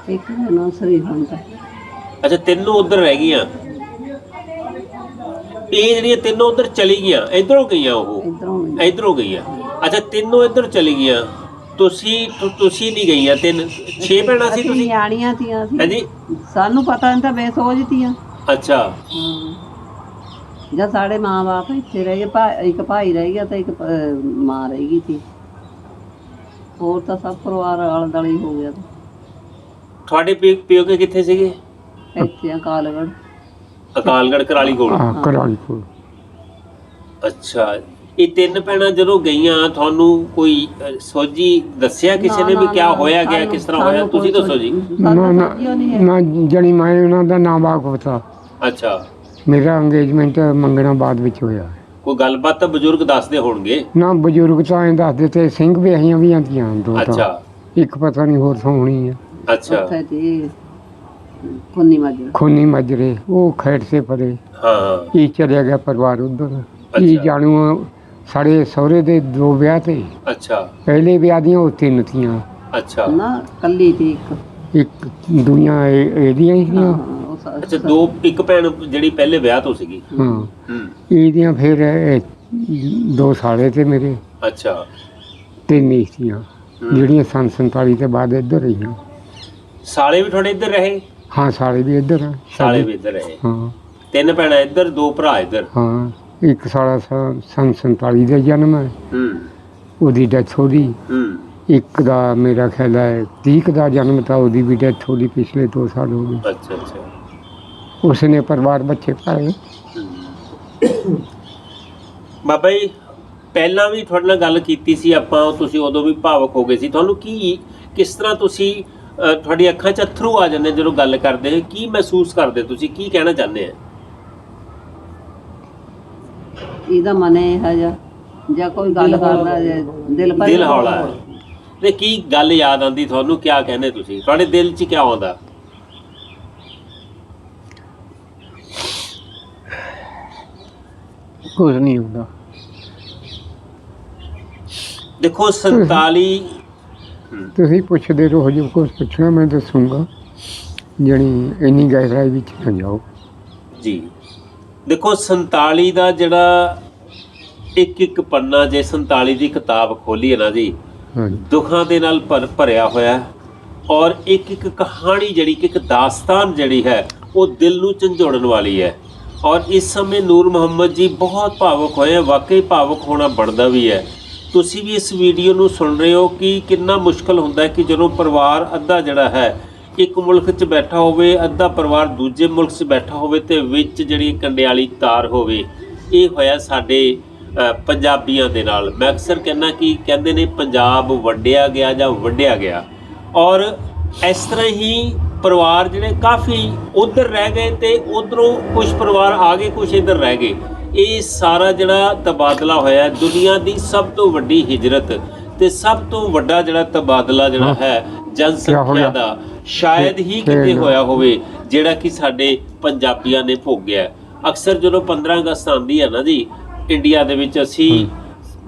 ਇੱਕ ਦਾ ਨਾਂ ਸਰੀਫਨ ਦਾ। ਅੱਛਾ ਤਿੰਨੋਂ ਉਧਰ ਰਹਿ ਗਈਆਂ। ਇਹ ਜਿਹੜੀਆਂ ਤਿੰਨੋਂ ਉਧਰ ਚਲੀ ਗਈਆਂ ਇਧਰੋਂ ਗਈਆਂ ਉਹ? ਇਧਰੋਂ ਇਧਰੋਂ ਗਈਆਂ। ਅੱਛਾ ਤਿੰਨੋਂ ਇਧਰ ਚਲੀ ਗਈਆਂ। ਤੁਸੀਂ ਤੁ- ਤੁਸੀਂ ਨਹੀਂ ਗਈਆਂ ਤਿੰਨ ਛੇ ਭੈਣਾਂ ਸੀ ਅਸੀਂ ਤੁਸੀਂ? ਨਿਆਣੀਆਂ ਤੀਆਂ ਸੀ। ਹਾਂਜੀ। ਸਾਨੂੰ ਪਤਾ ਨਹੀਂ ਤਾਂ ਬੇਸੋਝ ਤੀਆਂ। ਅੱਛਾ। ਹਾਂ। ਜਦ ਸਾਡੇ ਮਾਂ-ਬਾਪ ਇੱਥੇ ਰਹਿ ਗਏ ਭਾ ਇੱਕ ਭਾਈ ਰਹਿ ਗਿਆ ਤੇ ਇੱਕ ਅਹ, ਮਾਂ ਰਹਿ ਗਈ ਸੀ। ਹੋਰ ਤਾਂ ਸਭ ਪਰਿਵਾਰ ਆਲੇ ਦੁਆਲੇ ਹੀ ਹੋ ਗਿਆ। ਤੁਹਾਡੇ ਪਿਓ ਕਿੱਥੇ ਸੀਗੇ? ਇੱਥੇ ਕਾਲਗੜ ਅਕਾਲਗੜ੍ਹ ਕਰਾਲੀ ਕੋਲ? ਹਾਂ ਕਰਾਲੀਪੁਰ ਅੱਛਾ। ਇਹ ਤਿੰਨ ਭੈਣਾਂ ਜਦੋਂ ਗਈਆਂ ਤੁਹਾਨੂੰ ਕੋਈ ਅ, ਸੋਝੀ ਦੱਸਿਆ ਕਿਸੇ ਨੇ ਵੀ ਨਾ, ਹੋਇਆ ਗਿਆ ਕਿਸ ਤਰ੍ਹਾਂ ਹੋਇਆ? ਤੁਸੀਂ ਦੱਸੋ ਜੀ। ਨਾ ਜਣੀ ਮੈਂ ਉਹਨਾਂ ਦਾ ਨਾਮ ਵਾਕਫ ਤਾ ਅੱਛਾ। ਮੇਰਾ ਅੰਗੇਜਮੈਂਟ ਮੰਗਣਾ ਬਾਅਦ ਵਿੱਚ ਹੋਇਆ। ਕੋਈ ਗੱਲਬਾਤ ਤਾਂ ਬਜ਼ੁਰਗ ਦੱਸਦੇ ਹੋਣਗੇ? ਨਾ ਬਜ਼ੁਰਗ ਤਾਂ ਐਂ ਦੱਸਦੇ ਤੇ ਸਿੰਘ ਵਿਆਹੀਆਂ ਵੀ ਆਂਦੀਆਂ ਦੋ ਤਾਂ। ਅੱਛਾ। ਇੱਕ ਪਤਾ ਨਹੀਂ ਹੋਰ ਸੋਹਣੀ ਆ। ਅੱਛਾ। ਖੂਨੀ ਮਜਰੇ। ਉਹ ਖੈੜ ਸੇ ਪਰੇ। ਹਾਂ ਇਹ ਚਲਿਆ ਗਿਆ ਪਰਿਵਾਰ ਉਧਰ। ਇਹ ਅੱਛਾ। ਜਾਣੂ ਸਾਡੇ ਸਹੁਰੇ ਦੇ ਦੋ ਵਿਆਹ ਤੇ। ਅੱਛਾ। ਪਹਿਲੇ ਵਿਆਹ ਦੀਆਂ ਉਹ ਤਿੰਨ ਤੀਆਂ ਅੱਛਾ। ਨਾ ਕੱਲੀ ਸੀ ਇੱਕ। ਇੱਕ ਦੁਨੀਆ ਇਹ- ਇਹਦੀਆਂ ਹੀ ਹਾਂ ਸੀਆਂ ਉਹ ਸ- ਅੱਛਾ ਦੋ ਇੱਕ ਭੈਣ ਜਿਹੜੀ ਪਹਿਲੇ ਵਿਆਹ ਤੋਂ ਸੀਗੀ। ਹਾਂ। ਹੂੰ। ਇਹਦੀਆਂ ਫਿਰ ਇਹ ਦੋ ਸਾਲੇ ਤੇ ਮੇਰੇ। ਅੱਛਾ। ਤਿੰਨ ਹੀ ਸੀਆਂ। ਜਿਹੜੀਆਂ ਸੰਨ 47 ਤੇ ਬਾਅਦ ਇੱਧਰ ਰਹੀਆਂ। ਸਾਲੇ ਵੀ ਤੁਹਾਡੇ ਇੱਧਰ ਰਹੇ? ਹਾਂ ਸਾਲੇ ਵੀ ਇੱਧਰ ਆ। ਸਾਲੇ ਵੀ ਇੱਧਰ ਰਹੇ ਹਾਂ। ਤਿੰਨ ਭੈਣਾਂ ਇੱਧਰ ਦੋ ਭਰਾ ਇੱਧਰ। ਹਾਂ ਇੱਕ ਸਾਲਾ ਸ- ਸੰਨ 47 ਦਾ ਜਨਮ ਹੈ ਹੂੰ। ਉਹਦੀ ਡੈਥ ਹੋ ਗਈ। ਹੂੰ। ਇੱਕ ਦਾ ਮੇਰਾ ਖਿਆਲ ਹੈ 30 ਦਾ ਜਨਮ ਤਾਂ ਉਹਦੀ ਵੀ ਡੈਥ ਹੋ ਗਈ ਪਿਛਲੇ 2 ਸਾਲ ਹੋ ਗਏ। ਅੱਛਾ ਅੱਛਾ। ਉਸਨੇ ਪਰਿਵਾਰ ਬੱਚੇ ਪਾਏ। ਬਾਬਾ ਜੀ ਪਹਿਲਾਂ ਵੀ ਤੁਹਾਡੇ ਨਾਲ ਗੱਲ ਕੀਤੀ ਸੀ ਆਪਾਂ ਤੁਸੀਂ ਉਦੋਂ ਵੀ ਭਾਵਕ ਹੋ ਗਏ ਸੀ। ਤੁਹਾਨੂੰ ਕੀ ਕਿਸ ਤਰ੍ਹਾਂ ਤੁਸੀਂ ਤੁਹਾਡੀ ਅੱਖਾਂ 'ਚ ਅਥਰੂ ਆ ਜਾਂਦੇ ਜਦੋਂ ਗੱਲ ਕਰਦੇ ਹੋ ਕੀ ਮਹਿਸੂਸ ਕਰਦੇ ਤੁਸੀਂ? ਕੀ ਕਹਿਣਾ ਚਾਹੁੰਦੇ ਆ? ਇਹਦਾ ਮਨ ਇਹ ਜਿਹਾ। ਜਾਂ ਕੋਈ ਗੱਲ ਕਰਦਾ ਜੇ ਦਿਲ ਭਰ ਦਿਲ ਹੌਲਾ ਹੈ। ਤੇ ਕੀ ਗੱਲ ਯਾਦ ਆਉਂਦੀ ਤੁਹਾਨੂੰ? ਕੀ ਕਹਿੰਦੇ ਤੁਸੀਂ? ਤੁਹਾਡੇ ਦਿਲ 'ਚ ਕੀ ਆਉਂਦਾ? ਕੁਝ ਨਹੀਂ ਹੁੰਦਾ। ਦੇਖੋ 47 ਹੂੰ, ਤੁਸੀਂ ਪੁੱਛਦੇ ਰਹੋ ਜੋ ਕੁਝ ਪੁੱਛਣਾ ਮੈਂ ਦੱਸੂਗਾ। ਜਣੀ ਇੰਨੀ ਗਹਿਰਾਈ ਵਿੱਚ ਨਾ ਜਾਓ। ਜੀ। ਦੇਖੋ 47 ਦਾ ਜਿਹੜਾ ਇੱਕ ਇੱਕ ਪੰਨਾ ਜੇ 47 ਦੀ ਕਿਤਾਬ ਖੋਲੀ ਹੈ ਨਾ ਜੀ ਦੁੱਖਾਂ ਦੇ ਨਾਲ ਭਰ ਭਰਿਆ ਹੋਇਆ ਹੈ ਔਰ ਇੱਕ ਇੱਕ ਕਹਾਣੀ ਜਿਹੜੀ ਕਿ ਇੱਕ ਦਾਸਤਾਨ ਜਿਹੜੀ ਹੈ ਉਹ ਦਿਲ ਨੂੰ ਝੰਜੋੜਨ ਵਾਲੀ ਹੈ। ਔਰ ਇਸ ਸਮੇਂ ਨੂਰ ਮੁਹੰਮਦ ਜੀ ਬਹੁਤ ਭਾਵੁਕ ਹੋਏ ਵਾਕਈ ਭਾਵੁਕ ਹੋਣਾ ਬਣਦਾ ਵੀ ਹੈ। ਤੁਸੀਂ ਵੀ ਇਸ ਵੀਡੀਓ ਨੂੰ ਸੁਣ ਰਹੇ ਹੋ ਕਿ ਕਿੰਨਾ ਮੁਸ਼ਕਲ ਹੁੰਦਾ ਹੈ ਕਿ ਜਦੋਂ ਪਰਿਵਾਰ ਅੱਧਾ ਜਿਹੜਾ ਹੈ, ਇੱਕ ਮੁਲਕ 'ਚ ਬੈਠਾ ਹੋਵੇ, ਅੱਧਾ ਪਰਿਵਾਰ ਦੂਜੇ ਮੁਲਕ 'ਚ ਬੈਠਾ ਹੋਵੇ ਤੇ ਵਿੱਚ ਜਿਹੜੀ ਕੰਡਿਆਲੀ ਤਾਰ ਹੋਵੇ, ਇਹ ਹੋਇਆ ਸਾਡੇ ਪੰਜਾਬੀਆਂ ਦੇ ਨਾਲ। ਮੈਂ ਅਕਸਰ ਕਹਿੰਦਾ ਕਿ ਕਹਿੰਦੇ ਨੇ ਪੰਜਾਬ ਵੰਡਿਆ ਗਿਆ ਜਾਂ ਵੰਡਿਆ ਗਿਆ। ਔਰ ਇਸ ਤਰ੍ਹਾਂ ਹੀ ਪਰਿਵਾਰ ਜਿਹੜੇ ਕਾਫੀ ਉਧਰ ਰਹਿ ਗਏ ਤੇ ਉਧਰੋਂ ਕੁਝ ਪਰਿਵਾਰ ਆ ਗਏ ਕੁਝ ਇੱਧਰ ਰਹਿ ਗਏ। ਇਹ ਸਾਰਾ ਜਿਹੜਾ ਤਬਾਦਲਾ ਹੋਇਆ ਹੈ, ਦੁਨੀਆ ਦੀ ਸਭ ਤੋਂ ਵੱਡੀ ਹਿਜਰਤ ਤੇ ਸਭ ਤੋਂ ਵੱਡਾ ਜਿਹੜਾ ਤਬਾਦਲਾ ਜਿਹੜਾ ਹਾਂ। ਜਨਸੰਖਿਆ? ਦਾ ਸ਼ਾਇਦ ਹੀ ਕਿਤੇ। ਹੋਇਆ ਹੋਵੇ ਜਿਹੜਾ ਕਿ ਸਾਡੇ ਪੰਜਾਬੀਆਂ ਨੇ ਭੋਗਿਆ। ਅਕਸਰ ਜਦੋਂ 15 ਅਗਸਤ ਆਉਂਦੀ ਹੈ ਨਾ ਜੀ ਇੰਡੀਆ ਦੇ ਵਿੱਚ ਅਸੀਂ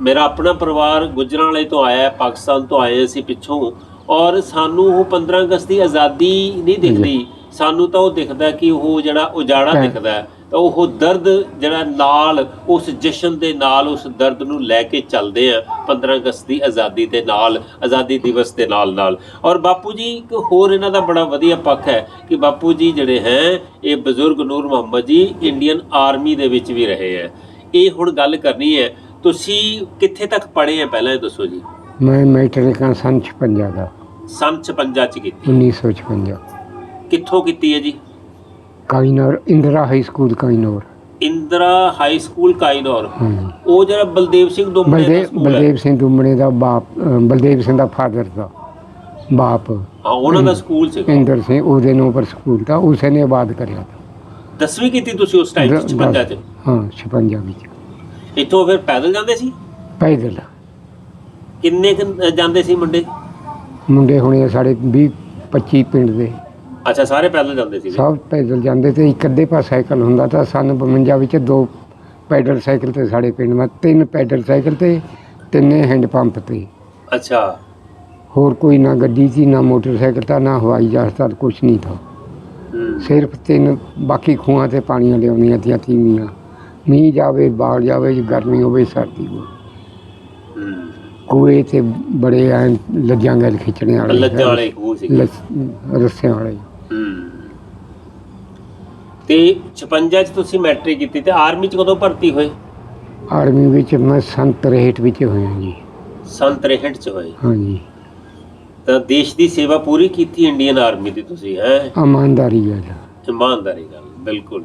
ਮੇਰਾ ਆਪਣਾ ਪਰਿਵਾਰ ਗੁਜਰਾਂ ਵਾਲੇ ਤੋਂ ਆਇਆ ਹੈ ਪਾਕਿਸਤਾਨ ਤੋਂ ਆਏ ਅਸੀਂ ਪਿੱਛੋਂ ਔਰ ਸਾਨੂੰ ਉਹ 15 ਅਗਸਤ ਦੀ ਆਜ਼ਾਦੀ ਨਹੀਂ ਦਿਖਦੀ ਸਾਨੂੰ ਤਾਂ ਉਹ ਦਿਖਦਾ ਕਿ ਉਹ ਜਿਹੜਾ ਉਜਾੜਾ। ਦਿਖਦਾ ਹੈ ਤਾਂ ਉਹ ਦਰਦ ਜਿਹੜਾ ਨਾਲ ਉਸ ਜਸ਼ਨ ਦੇ ਨਾਲ ਉਸ ਦਰਦ ਨੂੰ ਲੈ ਕੇ ਚੱਲਦੇ ਆ 15 ਅਗਸਤ ਦੀ ਆਜ਼ਾਦੀ ਦੇ ਨਾਲ ਆਜ਼ਾਦੀ ਦਿਵਸ ਦੇ ਨਾਲ ਨਾਲ। ਔਰ ਬਾਪੂ ਜੀ ਇੱਕ ਹੋਰ ਇਹਨਾਂ ਦਾ ਬੜਾ ਵਧੀਆ ਪੱਖ ਹੈ ਕਿ ਬਾਪੂ ਜੀ ਜਿਹੜੇ ਹੈ ਇਹ ਬਜ਼ੁਰਗ ਨੂਰ ਮੁਹੰਮਦ ਜੀ ਇੰਡੀਅਨ ਆਰਮੀ ਦੇ ਵਿੱਚ ਵੀ ਰਹੇ ਹੈ। ਇਹ ਹੁਣ ਗੱਲ ਕਰਨੀ ਹੈ ਤੁਸੀਂ ਕਿੱਥੇ ਤੱਕ ਪੜ੍ਹੇ ਹੈ ਪਹਿਲਾਂ ਇਹ ਦੱਸੋ ਜੀ? ਮੈਂ ਮੈਟ੍ਰਿਕ ਸੰਨ 56 ਦਾ। ਸੰਨ 56 ਚ ਕੀਤੀ। 1956 ਕਿੱਥੋਂ ਕੀਤੀ ਹੈ ਜੀ? Kainaur Indira high school Kainaur. Indira high school Kainaur. ਹਾਂਜੀ ਉਹ ਜਿਹੜਾ ਬਲਦੇਵ ਸਿੰਘ ਦੁਮੜੇ ਦਾ ਬਲਦੇਵ ਸਕੂਲ ਹੈ। ਬਲਦੇਵ ਸਿੰਘ ਦੁਮਣੇ ਦਾ ਬਾਪ ਅ, ਬਲਦੇਵ ਸਿੰਘ ਦਾ ਫਾਦਰ ਦਾ ਬਾਪ। ਹਾਂ ਉਹਨਾਂ ਦਾ ਸਕੂਲ ਸੀ ਇੰਦਰ ਸਿੰਘ ਉਹਦੇ ਨਾਂ ਪਰ ਸਕੂਲ ਤਾਂ ਉਸੇ ਨੇ ਆਬਾਦ ਕਰਿਆ ਤਾ। ਦਸਵੀਂ ਕੀਤੀ ਤੁਸੀਂ ਉਸ ਟਾਈਮ ਦ- 56 ਚ? ਹਾਂ 56 ਵਿੱਚ। ਇੱਥੋਂ ਫਿਰ ਪੈਦਲ ਜਾਂਦੇ ਸੀ? ਪੈਦਲ। ਕਿੰਨੇ ਕੁ, ਅ, ਜਾਂਦੇ ਸੀ ਮੁੰਡੇ? ਮੁੰਡੇ ਹੁਣੇ ਸਾਡੇ 20 25 ਪਿੰਡ ਦੇ। ਅੱਛਾ ਸਾਰੇ ਪੈਦਲ ਜਾਂਦੇ ਸੀ ਸਭ ਪੈਦਲ ਜਾਂਦੇ ਤੇ ਇੱਕ ਅੱਧੇ ਪਾ ਸਾਈਕਲ ਹੁੰਦਾ ਤਾਂ ਸਨ 52 ਵਿੱਚ ਦੋ ਪੈਡਲ ਸਾਈਕਲ ਤੇ ਸਾਡੇ ਪਿੰਡ ਮੈਂ ਤਿੰਨ ਪੈਡਲ ਸਾਈਕਲ ਤੇ ਤਿੰਨੇ ਹੈਂਡ ਪੰਪ ਤੇ। ਅੱਛਾ। ਹੋਰ ਕੋਈ ਨਾ ਗੱਡੀ ਸੀ ਨਾ ਮੋਟਰਸਾਈਕਲ ਤਾਂ ਨਾ ਹਵਾਈ ਜਹਾਜ਼ ਤਾਂ ਕੁਝ ਨਹੀਂ ਥਾ ਹੂੰ, ਸਿਰਫ ਤਿੰਨ ਬਾਕੀ ਖੂਹਾਂ ਤੇ ਪਾਣੀਆਂ ਲਿਆਉਣੀਆਂ ਤੀਆਂ ਤੀਵੀਆਂ। ਮੀਂਹ ਜਾਵੇ ਬਾੜ ਜਾਵੇ ਗਰਮੀ ਹੋਵੇ ਸਰਦੀ ਹੋਵੇ। ਹੂੰ। ਕੂਏ ਤੇ ਬੜੇ ਐ ਲੱਜਾਂ ਗੈਲ ਖਿੱਚਣੇ ਵਾਲੇ ਲੱਜਾਂ ਵਾਲੇ ਖੂਹ ਸੀ ਲੱਸ- ਰੱਸਿਆਂ ਵਾਲੇ। ਤੇ 56 ਚ ਤੁਸੀਂ ਮੈਟ੍ਰਿਕ ਕੀਤੀ ਤੇ ਆਰਮੀ ਚ ਕਦੋਂ ਭਰਤੀ ਹੋਏ? ਆਰਮੀ ਵਿੱਚ ਮੈਂ ਸੰਤ ਰੇਟ ਵਿੱਚ ਹੋਇਆ ਜੀ। ਸੰਨ 63 ਚ ਹੋਏ। ਹਾਂਜੀ। ਤਾਂ ਦੇਸ਼ ਦੀ ਸੇਵਾ ਪੂਰੀ ਕੀਤੀ ਇੰਡੀਅਨ ਆਰਮੀ ਦੀ ਤੁਸੀਂ ਹੈ? ਇਮਾਨਦਾਰੀ ਹੈ ਇਮਾਨਦਾਰੀ ਗੱਲ ਬਿਲਕੁਲ।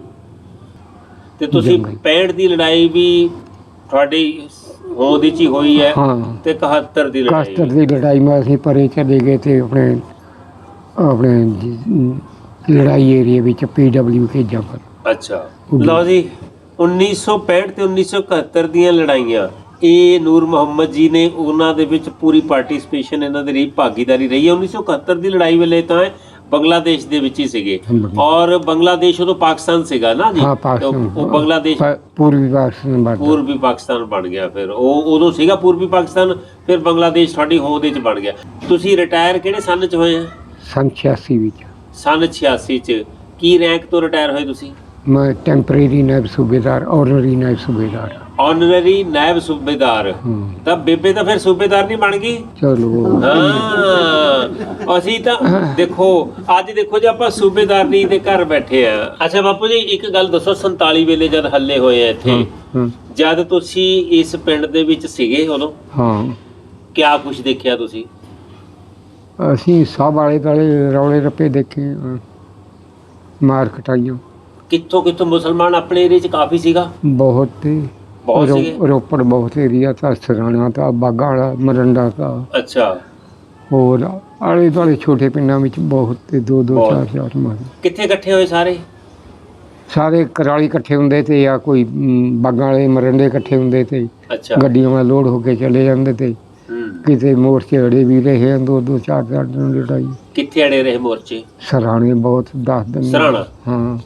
ਤੇ ਤੁਸੀਂ ਜੰਗਲ। 65 ਦੀ ਲੜਾਈ ਵੀ ਤੁਹਾਡੀ ਹੋਂਦ ਵਿੱਚ ਹੀ ਹੋਈ ਹੈ ਤੇ 71 ਦੀ ਲੜਾਈ। ਕਾਸਟਰ ਦੀ ਲੜਾਈ ਮੈਂ ਅਸੀਂ ਪਰੇ ਚਲੇ ਗਏ ਤੇ ਆਪਣੇ ਆਪਣੇ ਲੜਾਈ ਏਰੀਆ ਵਿੱਚ ਪੀਡਬਲਿਊ ਕੇ ਜਬਰ ਅੱਛਾ। ਲਓ ਜੀ 1965 ਤੇ 1971 ਦੀਆਂ ਲੜਾਈਆਂ। ਇਹ ਨੂਰ ਮੁਹੰਮਦ ਜੀ ਨੇ ਉਹਨਾਂ ਦੇ ਵਿੱਚ ਪੂਰੀ ਪਾਰਟਿਸਿਪੇਸ਼ਨ ਇਹਨਾਂ ਦੀ ਰਹੀ ਭਾਗੀਦਾਰੀ ਰਹੀ ਹੈ। 1971 ਦੀ ਲੜਾਈ ਵੇਲੇ ਤਾਂ ਬੰਗਲਾਦੇਸ਼ ਦੇ ਵਿੱਚ ਹੀ ਸੀਗੇ। ਔਰ ਬੰਗਲਾਦੇਸ਼ ਉਦੋਂ ਪਾਕਿਸਤਾਨ ਸੀਗਾ ਨਾ ਜੀ? ਉਹ- ਬੰਗਲਾਦੇਸ਼ ਪੂਰਬੀ ਪਾਕਿਸਤਾਨ ਬਾਰਡਰ ਪੂਰਬੀ ਪਾਕਿਸਤਾਨ ਬਣ ਗਿਆ ਫਿਰ। ਉਹ ਉਦੋਂ ਸੀਗਾ ਪੂਰਬੀ ਪਾਕਿਸਤਾਨ ਫਿਰ ਬੰਗਲਾਦੇਸ਼ ਤੁਹਾਡੀ ਹੋਂਦ ਵਿੱਚ ਬਣ ਗਿਆ। ਤੁਸੀਂ ਰਿਟਾਇਰ ਕਿਹੜੇ ਸੰਨ ਚ ਹੋਏ ਆ? ਸੰਨ 86 ਵਿੱਚ। ਸੰਨ 86 ਚ ਕੀ ਰੈਂਕ ਤੋਂ ਰਿਟਾਇਰ ਹੋਏ ਤੁਸੀਂ? ਮੈਂ ਟੈਂਪਰੇਰੀ ਨਾਇਬ ਸੂਬੇਦਾਰ ਆਨਰਰੀ ਨਾਇਬ ਸੂਬੇਦਾਰ। ਆਨਰਰੀ ਨਾਇਬ ਸੂਬੇਦਾਰ? ਹੂੰ। ਤਾਂ ਬੇਬੇ ਤਾਂ ਫਿਰ ਸੂਬੇਦਾਰ ਨਹੀਂ ਬਣ ਗਈ? ਚਲੋ। ਹਾਂ। ਅਸੀਂ ਤਾਂ ਦੇਖੋ ਅੱਜ ਦੇਖੋ ਜੇ ਆਪਾਂ ਸੂਬੇਦਾਰਨੀ ਦੇ ਘਰ ਬੈਠੇ ਆ। ਅੱਛਾ ਬਾਪੂ ਜੀ ਇੱਕ ਗੱਲ ਦੱਸੋ 47 ਵੇਲੇ ਜਦ ਹੱਲੇ ਹੋਏ ਆ ਇੱਥੇ ਹਾਂ ਜਦ ਤੁਸੀਂ ਇਸ ਪਿੰਡ ਦੇ ਵਿੱਚ ਸੀਗੇ ਉਦੋਂ ਹਾਂ। ਕਿਆ ਕੁਝ ਦੇਖਿਆ ਤੁਸੀਂ? ਅਸੀਂ ਸਭ ਵਾਲੇ ਦੁਆਲੇ ਰੌਲੇ ਰੱਪੇ ਦੇਖੇ। ਮਾਰ ਕਟਾਈਆਂ ਕਿੱਥੋਂ ਕਿੱਥੋਂ ਮੁਸਲਮਾਨ ਆਪਣੇ ਏਰੀਏ 'ਚ ਕਾਫੀ ਸੀਗਾ? ਬਹੁਤ ਤੇ ਬਹੁਤ ਰੋ- ਸੀਗੇ? ਰੋਪੜ ਬਹੁਤ ਏਰੀਆ ਤਾਂ ਸਰਾਣਾ ਤਾਂ ਬਾਗਾ ਵਾਲਾ ਮਰੰਡਾ ਤਾਂ। ਅੱਛਾ। ਹੋਰ ਆਲੇ ਦੁਆਲੇ ਛੋਟੇ ਪਿੰਡਾਂ ਵਿੱਚ ਬਹੁਤ ਤੇ ਦੋ ਦੋ ਬਹੁਤ। ਚਾਰ ਚਾਰ ਮਾਰ। ਕਿੱਥੇ ਇਕੱਠੇ ਹੋਏ ਸਾਰੇ? ਸਾਰੇ ਕਰਾਲੀ ਇਕੱਠੇ ਹੁੰਦੇ ਤੇ ਜਾਂ ਕੋਈ ਮ, ਬਾਗਾਂ ਵਾਲੇ ਮਰੰਡੇ ਇਕੱਠੇ ਹੁੰਦੇ ਤੇ ਅੱਛਾ। ਗੱਡੀਆਂ ਨਾਲ ਲੋਡ ਹੋ ਕੇ ਚਲੇ ਜਾਂਦੇ ਤੇ। ਕਿਤੇ ਮੋਰਚੇ ਅੜੇ ਵੀ ਰਹੇ ਹਨ, ਦੋ ਦੋ ਚਾਰ ਚਾਰ ਦਿਨ ਲੜਾਈ। ਕਿੱਥੇ ਅੜੇ ਰਹੇ ਮੋਰਚੇ? ਸਰਾਣੇ ਬਹੁਤ ਦੱਸ ਦਿਨ। ਸਰਾਣਾ? ਹਾਂ।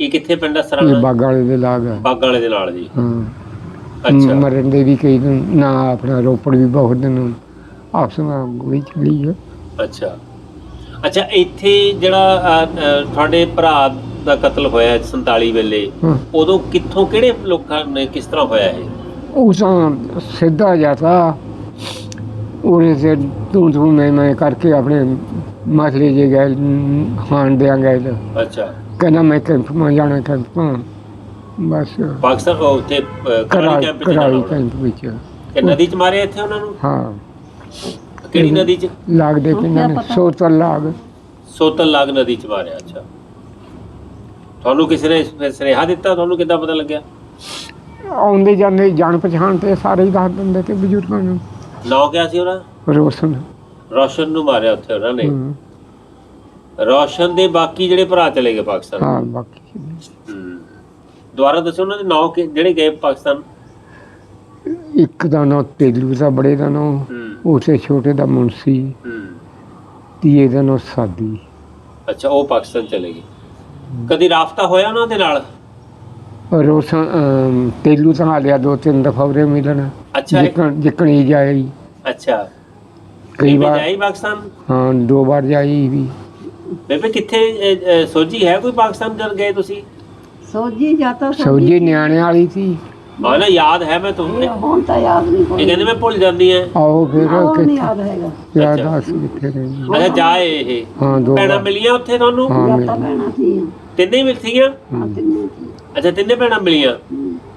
ਇਹ ਕਿੱਥੇ ਪਿੰਡ ਆ ਇਹ ਸਰਾਣਾ ਬਾਗਾਂ ਵਾਲੇ ਦੇ ਲਾਗ ਹੈ ਬਾਗਾਂ ਵਾਲੇ ਦੇ ਨਾਲ ਜੀ। ਹਾਂ। ਅੱਛਾ। ਮਰੰਡੇ ਵੀ ਕਈ ਦਿਨ ਨਾ ਆਪਣਾ ਰੋਪੜ ਵੀ ਬਹੁਤ ਦਿਨ ਆਪਸ ਵਿੱਚ ਗੋਲੀ ਚੱਲੀ ਹੈ ਅੱਛਾ। ਅੱਛਾ ਇੱਥੇ ਜਿਹੜਾ ਅ, ਅ, ਤੁਹਾਡੇ ਭਰਾ ਦਾ ਕਤਲ ਹੋਇਆ 47 ਵੇਲੇ ਹਾਂ। ਉਦੋਂ ਕਿੱਥੋਂ ਕਿਹੜੇ ਲੋਕਾਂ ਨੇ ਕਿਸ ਤਰ੍ਹਾਂ ਹੋਇਆ ਇਹ? ਉਹ ਤਾਂ ਸਿੱਧਾ ਜਾਤਾ ਉਹਨੇ ਤੇ ਤੂੰ ਤੂੰ ਮੈਂ ਮੈਂ ਕਰਕੇ ਆਪਣੇ ਮਸਲੇ ਜੇ ਗਏ ਹਾਣ ਦਿਆਂ ਗਏ ਤੇ ਅੱਛਾ। ਕਹਿੰਦਾ ਮੈਂ ਕੈਂਪ ਮਾ ਜਾਣਾ ਕੈਂਪ। ਮਾ ਬਸ। ਪਾਕਿਸਤਾਨ ਉਹ ਉੱਥੇ ਕਰਾਲੀ ਕਰਾਈ ਕੈਂਪ 'ਚ ਕਰਾਈ ਜਾਣਾ ਹੋਣਾ। ਕੈਂਪ ਵਿੱਚ। ਕਿ ਨਦੀ 'ਚ ਮਾਰਿਆ ਇੱਥੇ ਉਹਨਾਂ ਨੂੰ? ਹਾਂ। ਕਿਹੜੀ ਨਦੀ 'ਚ? ਲਾਗ ਦੇ ਪਿੰਡਾਂ ਨੇ? ਸੋਤਲ ਲਾਗ। ਸੋਤਲ ਲਾਗ ਨਦੀ 'ਚ ਮਾਰਿਆ ਅੱਛਾ। ਤੁਹਾਨੂੰ ਕਿਸੇ ਨੇ ਸ- ਸੁਨੇਹਾ ਦਿੱਤਾ? ਤੁਹਾਨੂੰ ਕਿੱਦਾਂ ਪਤਾ ਲੱਗਿਆ? ਆਉਂਦੇ ਜਾਂਦੇ ਜਾਣ ਪਛਾਣ ਤੇ ਸਾਰੇ ਹੀ ਦੱਸ ਦਿੰਦੇ ਤੇ ਬਜ਼ੁਰਗਾਂ ਨੂੰ। ਸੀ ਉਹਨਾਂ ਰੋਸ਼ਨ। ਰੋਸ਼ਨ ਨੂੰ ਮਾਰਿਆ ਉੱਥੇ ਉਹਨਾਂ ਨੇ। ਹਮ, ਰੋਸ਼ਨ ਦੇ ਬਾਕੀ ਜਿਹੜੇ ਭਰਾ ਚਲੇ ਗਏ ਪਾਕਿਸਤਾਨ। ਹਾਂ ਬਾਕੀ ਹੂੰ। ਦੁਬਾਰਾ ਦੱਸੋ ਉਹਨਾਂ ਦੇ ਨਾਂ ਕਿ ਜਿਹੜੇ ਗਏ ਪਾਕਿਸਤਾਨ? ਇੱਕ ਦਾ ਨਾਂ ਤੇਲੂ ਦਾ ਬੜੇ ਦਾ ਨਾਂ। ਹੂੰ। ਉਸੇ ਛੋਟੇ ਦਾ ਮੁੰਸੀ ਹੂੰ। ਤੀਏ ਦਾ ਨਾਂ ਸਾਦੀ। ਅੱਛਾ ਉਹ ਪਾਕਿਸਤਾਨ ਚਲੇ ਗਏ। ਕਦੀ ਰਾਫਤਾ ਹੋਇਆ ਉਹਨਾਂ ਦੇ ਨਾਲ? ਰੋਸਾਂ ਅਮ, ਤੇਲੂ ਤਾਂ ਆ ਲਿਆ ਦੋ ਤਿੰਨ ਦਫਾ ਉਰੇ ਮਿਲਣ। ਅੱਛਾ। ਇਹ- ਜਿੱਕਣ ਜਿੱਕਣ ਹੀ ਜਾਈ। ਅੱਛਾ। ਕਈ ਬੇਬੇ ਵਾਰ ਜਾਈ ਪਾਕਿਸਤਾਨ? ਹਾਂ ਦੋ ਵਾਰ ਜਾਈ ਵੀ। ਬੇਬੇ ਕਿੱਥੇ ਅ, ਅ, ਸੋਝੀ ਹੈ ਕੋਈ ਪਾਕਿਸਤਾਨ ਜਦ ਗਏ ਤੁਸੀਂ? ਸੋਜੀ ਜਾਤਾ ਸੌਜੀ ਨਿਆਣੇ ਵਾਲੀ ਸੀ। ਹਾਂ ਨਾ ਯਾਦ ਹੈ ਮੈਂ ਤੁਹਾਨੂੰ? ਹੁਣ ਤਾਂ ਯਾਦ ਨਹੀਂ ਇਹ ਕੋਈ ਕਹਿੰਦੇ ਮੈਂ ਭੁੱਲ ਜਾਂਦੀ ਆ ਆਓ ਫਿਰ ਉਹ ਨਹੀਂ ਕਿੱਥੇ ਯਾਦ ਹੈਗਾ। ਯਾਦ ਅੱਛਾ। ਆਸ ਕਿੱਥੇ ਰਹੀ ਅੱਛਾ ਜਾਏ ਇਹ। ਹਾਂ ਦੋ ਭੈਣਾਂ ਵਾਰ। ਮਿਲੀਆਂ ਉੱਥੇ ਤੁਹਾਨੂੰ? ਹਾਂ ਜਾਤਾ ਮਿਲ- ਪੈਣਾ ਸੀ। ਤਿੰਨੇ ਹੀ ਮਿਲ ਸੀਗੀਆਂ? ਹਾਂ ਤਿੰਨੇ ਸੀ। ਅੱਛਾ ਤਿੰਨੇ ਭੈਣਾਂ ਮਿਲੀਆਂ?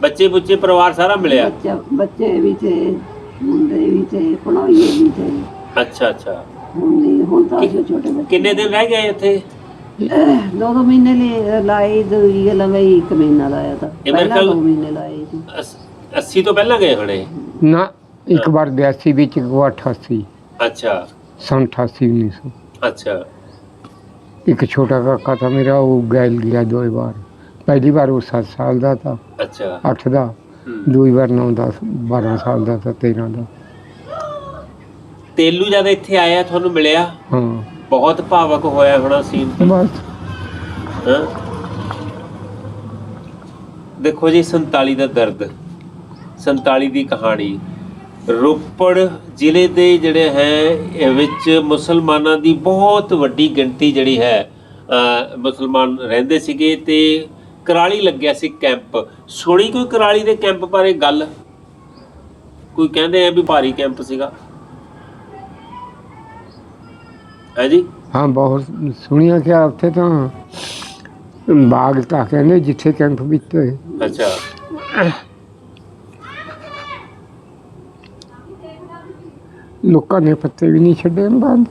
ਬੱਚੇ ਬੁੱਚੇ ਪਰਿਵਾਰ ਸਾਰਾ ਮਿਲਿਆ? ਬੱਚੇ ਵੀ ਤੇ ਮੁੰਡੇ ਵੀ ਤੇ ਪੜਾਈਏ ਵੀ ਤੇ। ਅੱਛਾ ਅੱਛਾ। ਹੁਣ ਨਹੀਂ ਹੁਣ ਤਾਂ ਅਸੀਂ ਛੋਟੇ ਬੱਚੇ। ਕਿੰਨੇ ਦਿਨ ਰਹਿ ਗਏ ਇੱਥੇ? ਅਹ, ਦੋ ਦੋ ਮਹੀਨੇ ਲਈ ਲਾਏ ਦੂਜੀ ਗੱਲ ਮੈਂ ਇੱਕ ਮਹੀਨਾ ਲਾਇਆ ਤਾਂ। ਇਹ ਮੇਰੇ ਪਹਿਲਾਂ ਖਿਆਲ- ਮਹੀਨੇ ਲਾਏ ਸੀ। 80 ਤੋਂ ਪਹਿਲਾਂ ਗਏ ਹੋਣੇ? ਨਾ ਇੱਕ ਵਾਰ 82 ਵਿੱਚ ਇੱਕ ਵਾਰ 88 ਅੱਛਾ। ਸੰਨ 88 1900 ਅੱਛਾ। ਇੱਕ ਛੋਟਾ ਕਾਕਾ ਥਾ ਮੇਰਾ ਉਹ ਗੈਲ ਗਿਆ ਦੋ ਵਾਰ। ਪਹਿਲੀ ਵਾਰ ਉਹ 7 ਸਾਲ ਦਾ ਤਾਂ ਅੱਛਾ। 8 ਦਾ ਦੂਈ ਵਾਰ 9 10 12 ਸਾਲ ਦਾ ਤਾਂ 13 ਦਾ। ਤੇਲੂ ਜਦ ਇੱਥੇ ਆਇਆ ਤੁਹਾਨੂੰ ਮਿਲਿਆ? ਹਾਂ। ਬਹੁਤ ਭਾਵਕ ਹੋਇਆ ਹੋਣਾ ਸੀਨ ਬਸ। ਦੇਖੋ ਜੀ 47 ਦਾ ਦਰਦ। 47 ਦੀ ਕਹਾਣੀ। ਰੋਪੜ ਜ਼ਿਲ੍ਹੇ ਦੇ ਜਿਹੜੇ ਹੈ ਇਹ ਵਿੱਚ ਮੁਸਲਮਾਨਾਂ ਦੀ ਬਹੁਤ ਵੱਡੀ ਗਿਣਤੀ ਜਿਹੜੀ ਹੈ ਮੁਸਲਮਾਨ ਰਹਿੰਦੇ ਸੀਗੇ ਤੇ ਕਰਾਲੀ ਲੱਗਿਆ ਸੀ ਕੈਂਪ। ਸੁਣੀ ਕੋਈ ਕਰਾਲੀ ਦੇ ਕੈਂਪ ਬਾਰੇ ਗੱਲ? ਕੋਈ ਕਹਿੰਦੇ ਆ ਵੀ ਭਾਰੀ ਕੈਂਪ ਸੀਗਾ? ਹੈ ਜੀ? ਹਾਂ ਬਹੁਤ ਸੁਣਿਆ ਕਿ ਉੱਥੇ ਤਾਂ ਬਾਗ ਤਾਂ ਕਹਿੰਦੇ ਜਿੱਥੇ ਕੈਂਪ ਵਿੱਚ ਹੋਏ। ਅੱਛਾ। ਲੋਕਾਂ ਨੇ ਪੱਤੇ ਵੀ ਨਹੀਂ ਛੱਡੇ ਬੰਦ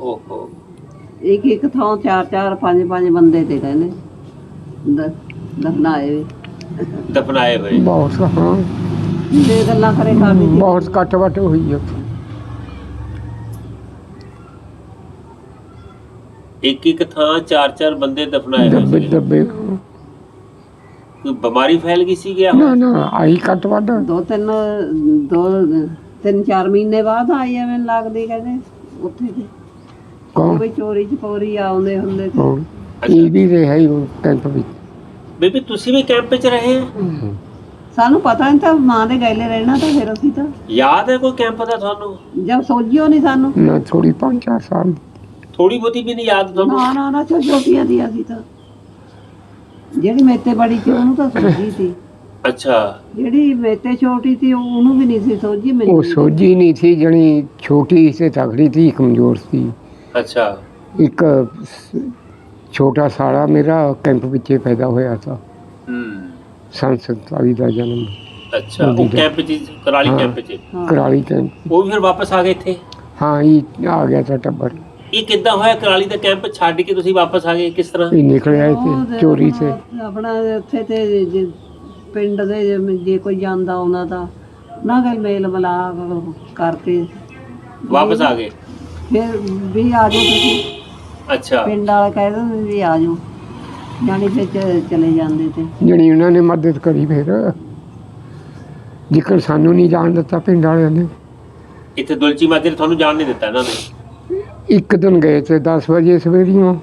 ਓਹੋ। ਇੱਕ ਇੱਕ ਥਾਂ ਚਾਰ ਚਾਰ ਪੰਜ ਪੰਜ ਬੰਦੇ ਤੇ ਕਹਿੰਦੇ ਦ- ਦਫਨਾਏ ਵੀ। ਦਫਨਾਏ ਹੋਏ। ਬਹੁਤ ਹਾਂ। ਤੇ ਗੱਲਾਂ ਕਰੇ ਸੀ ਬਹੁਤ ਘੱਟ ਵੱਟ ਹੋਈ ਉੱਥੇ ਇੱਕ ਇੱਕ ਥਾਂ ਚਾਰ ਚਾਰ ਬੰਦੇ ਦਫਨਾਏ ਹੋਏ ਡੱਬੇ ਸੀ ਕੋਈ ਬਿਮਾਰੀ ਫੈਲ ਗਈ ਸੀ ਗਿਆ ਨਾ ਨਾ ਆਈ ਘੱਟ ਵੱਟ। ਦੋ ਤਿੰਨ ਦੋ ਤਿੰਨ ਚਾਰ ਮਹੀਨੇ ਬਾਅਦ ਆਈ ਐ ਮੈਨੂੰ ਲੱਗਦੀ ਕਹਿੰਦੇ। ਉੱਥੇ ਤੇ। ਉਹ ਕੌਣ ਵੀ ਚੋਰੀ ਚਪੋਰੀ ਆਉਂਦੇ ਹੁੰਦੇ ਇਹ ਵੀ ਰਿਹਾ ਹੀ ਉਹ ਕੈਂਪ ਵਿੱਚ। ਬੇਬੀ ਤੁਸੀਂ ਵੀ ਕੈਂਪ 'ਚ ਰਹੇ ਆ? ਸਾਨੂੰ ਪਤਾ ਨਹੀਂ ਤਾਂ ਮਾਂ ਦੇ ਗੈਲੇ ਰਹਿਣਾ ਤਾਂ ਫਿਰ ਅਸੀਂ ਤਾਂ ਯਾਦ ਹੈ ਕੋਈ ਕੈਂਪ ਦਾ ਤੁਹਾਨੂੰ? ਜਦ ਸੋਝਿਓ ਨਹੀਂ ਸਾਨੂੰ। ਨਾ ਥੋੜੀ ਪੰਜ ਚਾਰ ਸਾਲ। ਥੋੜੀ ਬਹੁਤੀ ਵੀ ਨਹੀਂ ਯਾਦ ਤੁਹਾਨੂੰ? ਨਾ ਨਾ ਨਾ ਛੋ ਛੋਟੀਆਂ ਦੀ ਅਸੀਂ ਤਾਂ। ਜਿਹੜੀ ਮੇਤੇ ਬੜੀ ਸੀ ਉਹਨੂੰ ਤਾਂ ਸੋਝੀ ਸੀ। ਅੱਛਾ। ਜਿਹੜੀ ਮੇਤੇ ਛੋਟੀ ਸੀ ਉਹ- ਉਹਨੂੰ ਵੀ ਨਹੀਂ ਸੀ ਸੋਝੀ ਮੈਨੂੰ ਉਹ ਸੋਝੀ ਨਹੀਂ ਥੀ ਜਣੀ ਛੋਟੀ ਸੇ ਤਗੜੀ ਥੀ ਕਮਜ਼ੋਰ ਸੀ। ਅੱਛਾ। ਇੱਕ ਸ- ਛੋਟਾ ਸਾਲਾ ਮੇਰਾ ਕੈਂਪ ਵਿੱਚ ਹੀ ਪੈਦਾ ਹੋਇਆ ਸੀ। ਹੂੰ। ਸੰਨ 47 ਦਾ ਜਨਮ। ਅੱਛਾ ਉਹ ਕੈਂਪ 'ਚ ਕਰਾਲੀ ਹਾਂ। ਕੈਂਪ 'ਚ। ਕਰਾਲੀ ਕੈਂਪ ਉਹ ਵੀ ਫਿਰ ਵਾਪਸ ਆ ਗਏ ਇੱਥੇ? ਹਾਂ ਇਹ ਆ ਗਿਆ ਤਾਂ ਟੱਬਰ। ਇਹ ਕਿੱਦਾਂ ਹੋਇਆ? ਕਰਾਲੀ ਦਾ ਕੈਂਪ ਛੱਡ ਕੇ ਤੁਸੀਂ ਵਾਪਸ ਆ ਗਏ ਕਿਸ ਤਰ੍ਹਾਂ? ਇਹ ਨਿਕਲਿਆ ਇੱਥੇ ਤੇ ਚੋਰੀ ਸੇ ਆਪਣਾ- ਉੱਥੇ ਤੇ ਜੇ ਪਿੰਡ ਦੇ ਜੇ- ਜੇ ਕੋਈ ਜਾਂਦਾ ਉਹਨਾਂ ਦਾ ਨਾ ਗੱਲ ਮੇਲ ਮਿਲਾਪ ਕਰਕੇ ਵਾਪਸ ਆ ਗਏ? ਫਿਰ ਵੀ ਆ ਜਾਓ ਤੁਸੀਂ। ਅੱਛਾ। ਪਿੰਡ ਵਾਲੇ ਕਹਿ ਦਿੰਦੇ ਵੀ ਆ ਜਾਓ। ਜਾਣੀ ਫਿਰ ਚ- ਚਲੇ ਜਾਂਦੇ ਤੇ। ਜਣੀ ਉਹਨਾਂ ਨੇ ਮਦਦ ਕਰੀ ਫਿਰ। ਜਿੱਕਰ ਸਾਨੂੰ ਨਹੀਂ ਜਾਣ ਦਿੱਤਾ ਪਿੰਡ ਵਾਲਿਆਂ ਨੇ। ਇੱਥੇ ਦੁਲਚੀ ਮਾਜਰੇ ਤੁਹਾਨੂੰ ਜਾਣ ਨਹੀਂ ਦਿੱਤਾ ਇਹਨਾਂ ਨੇ? ਇੱਕ ਦਿਨ ਗਏ ਤੇ 10 ਵਜੇ ਸਵੇਰੀਓ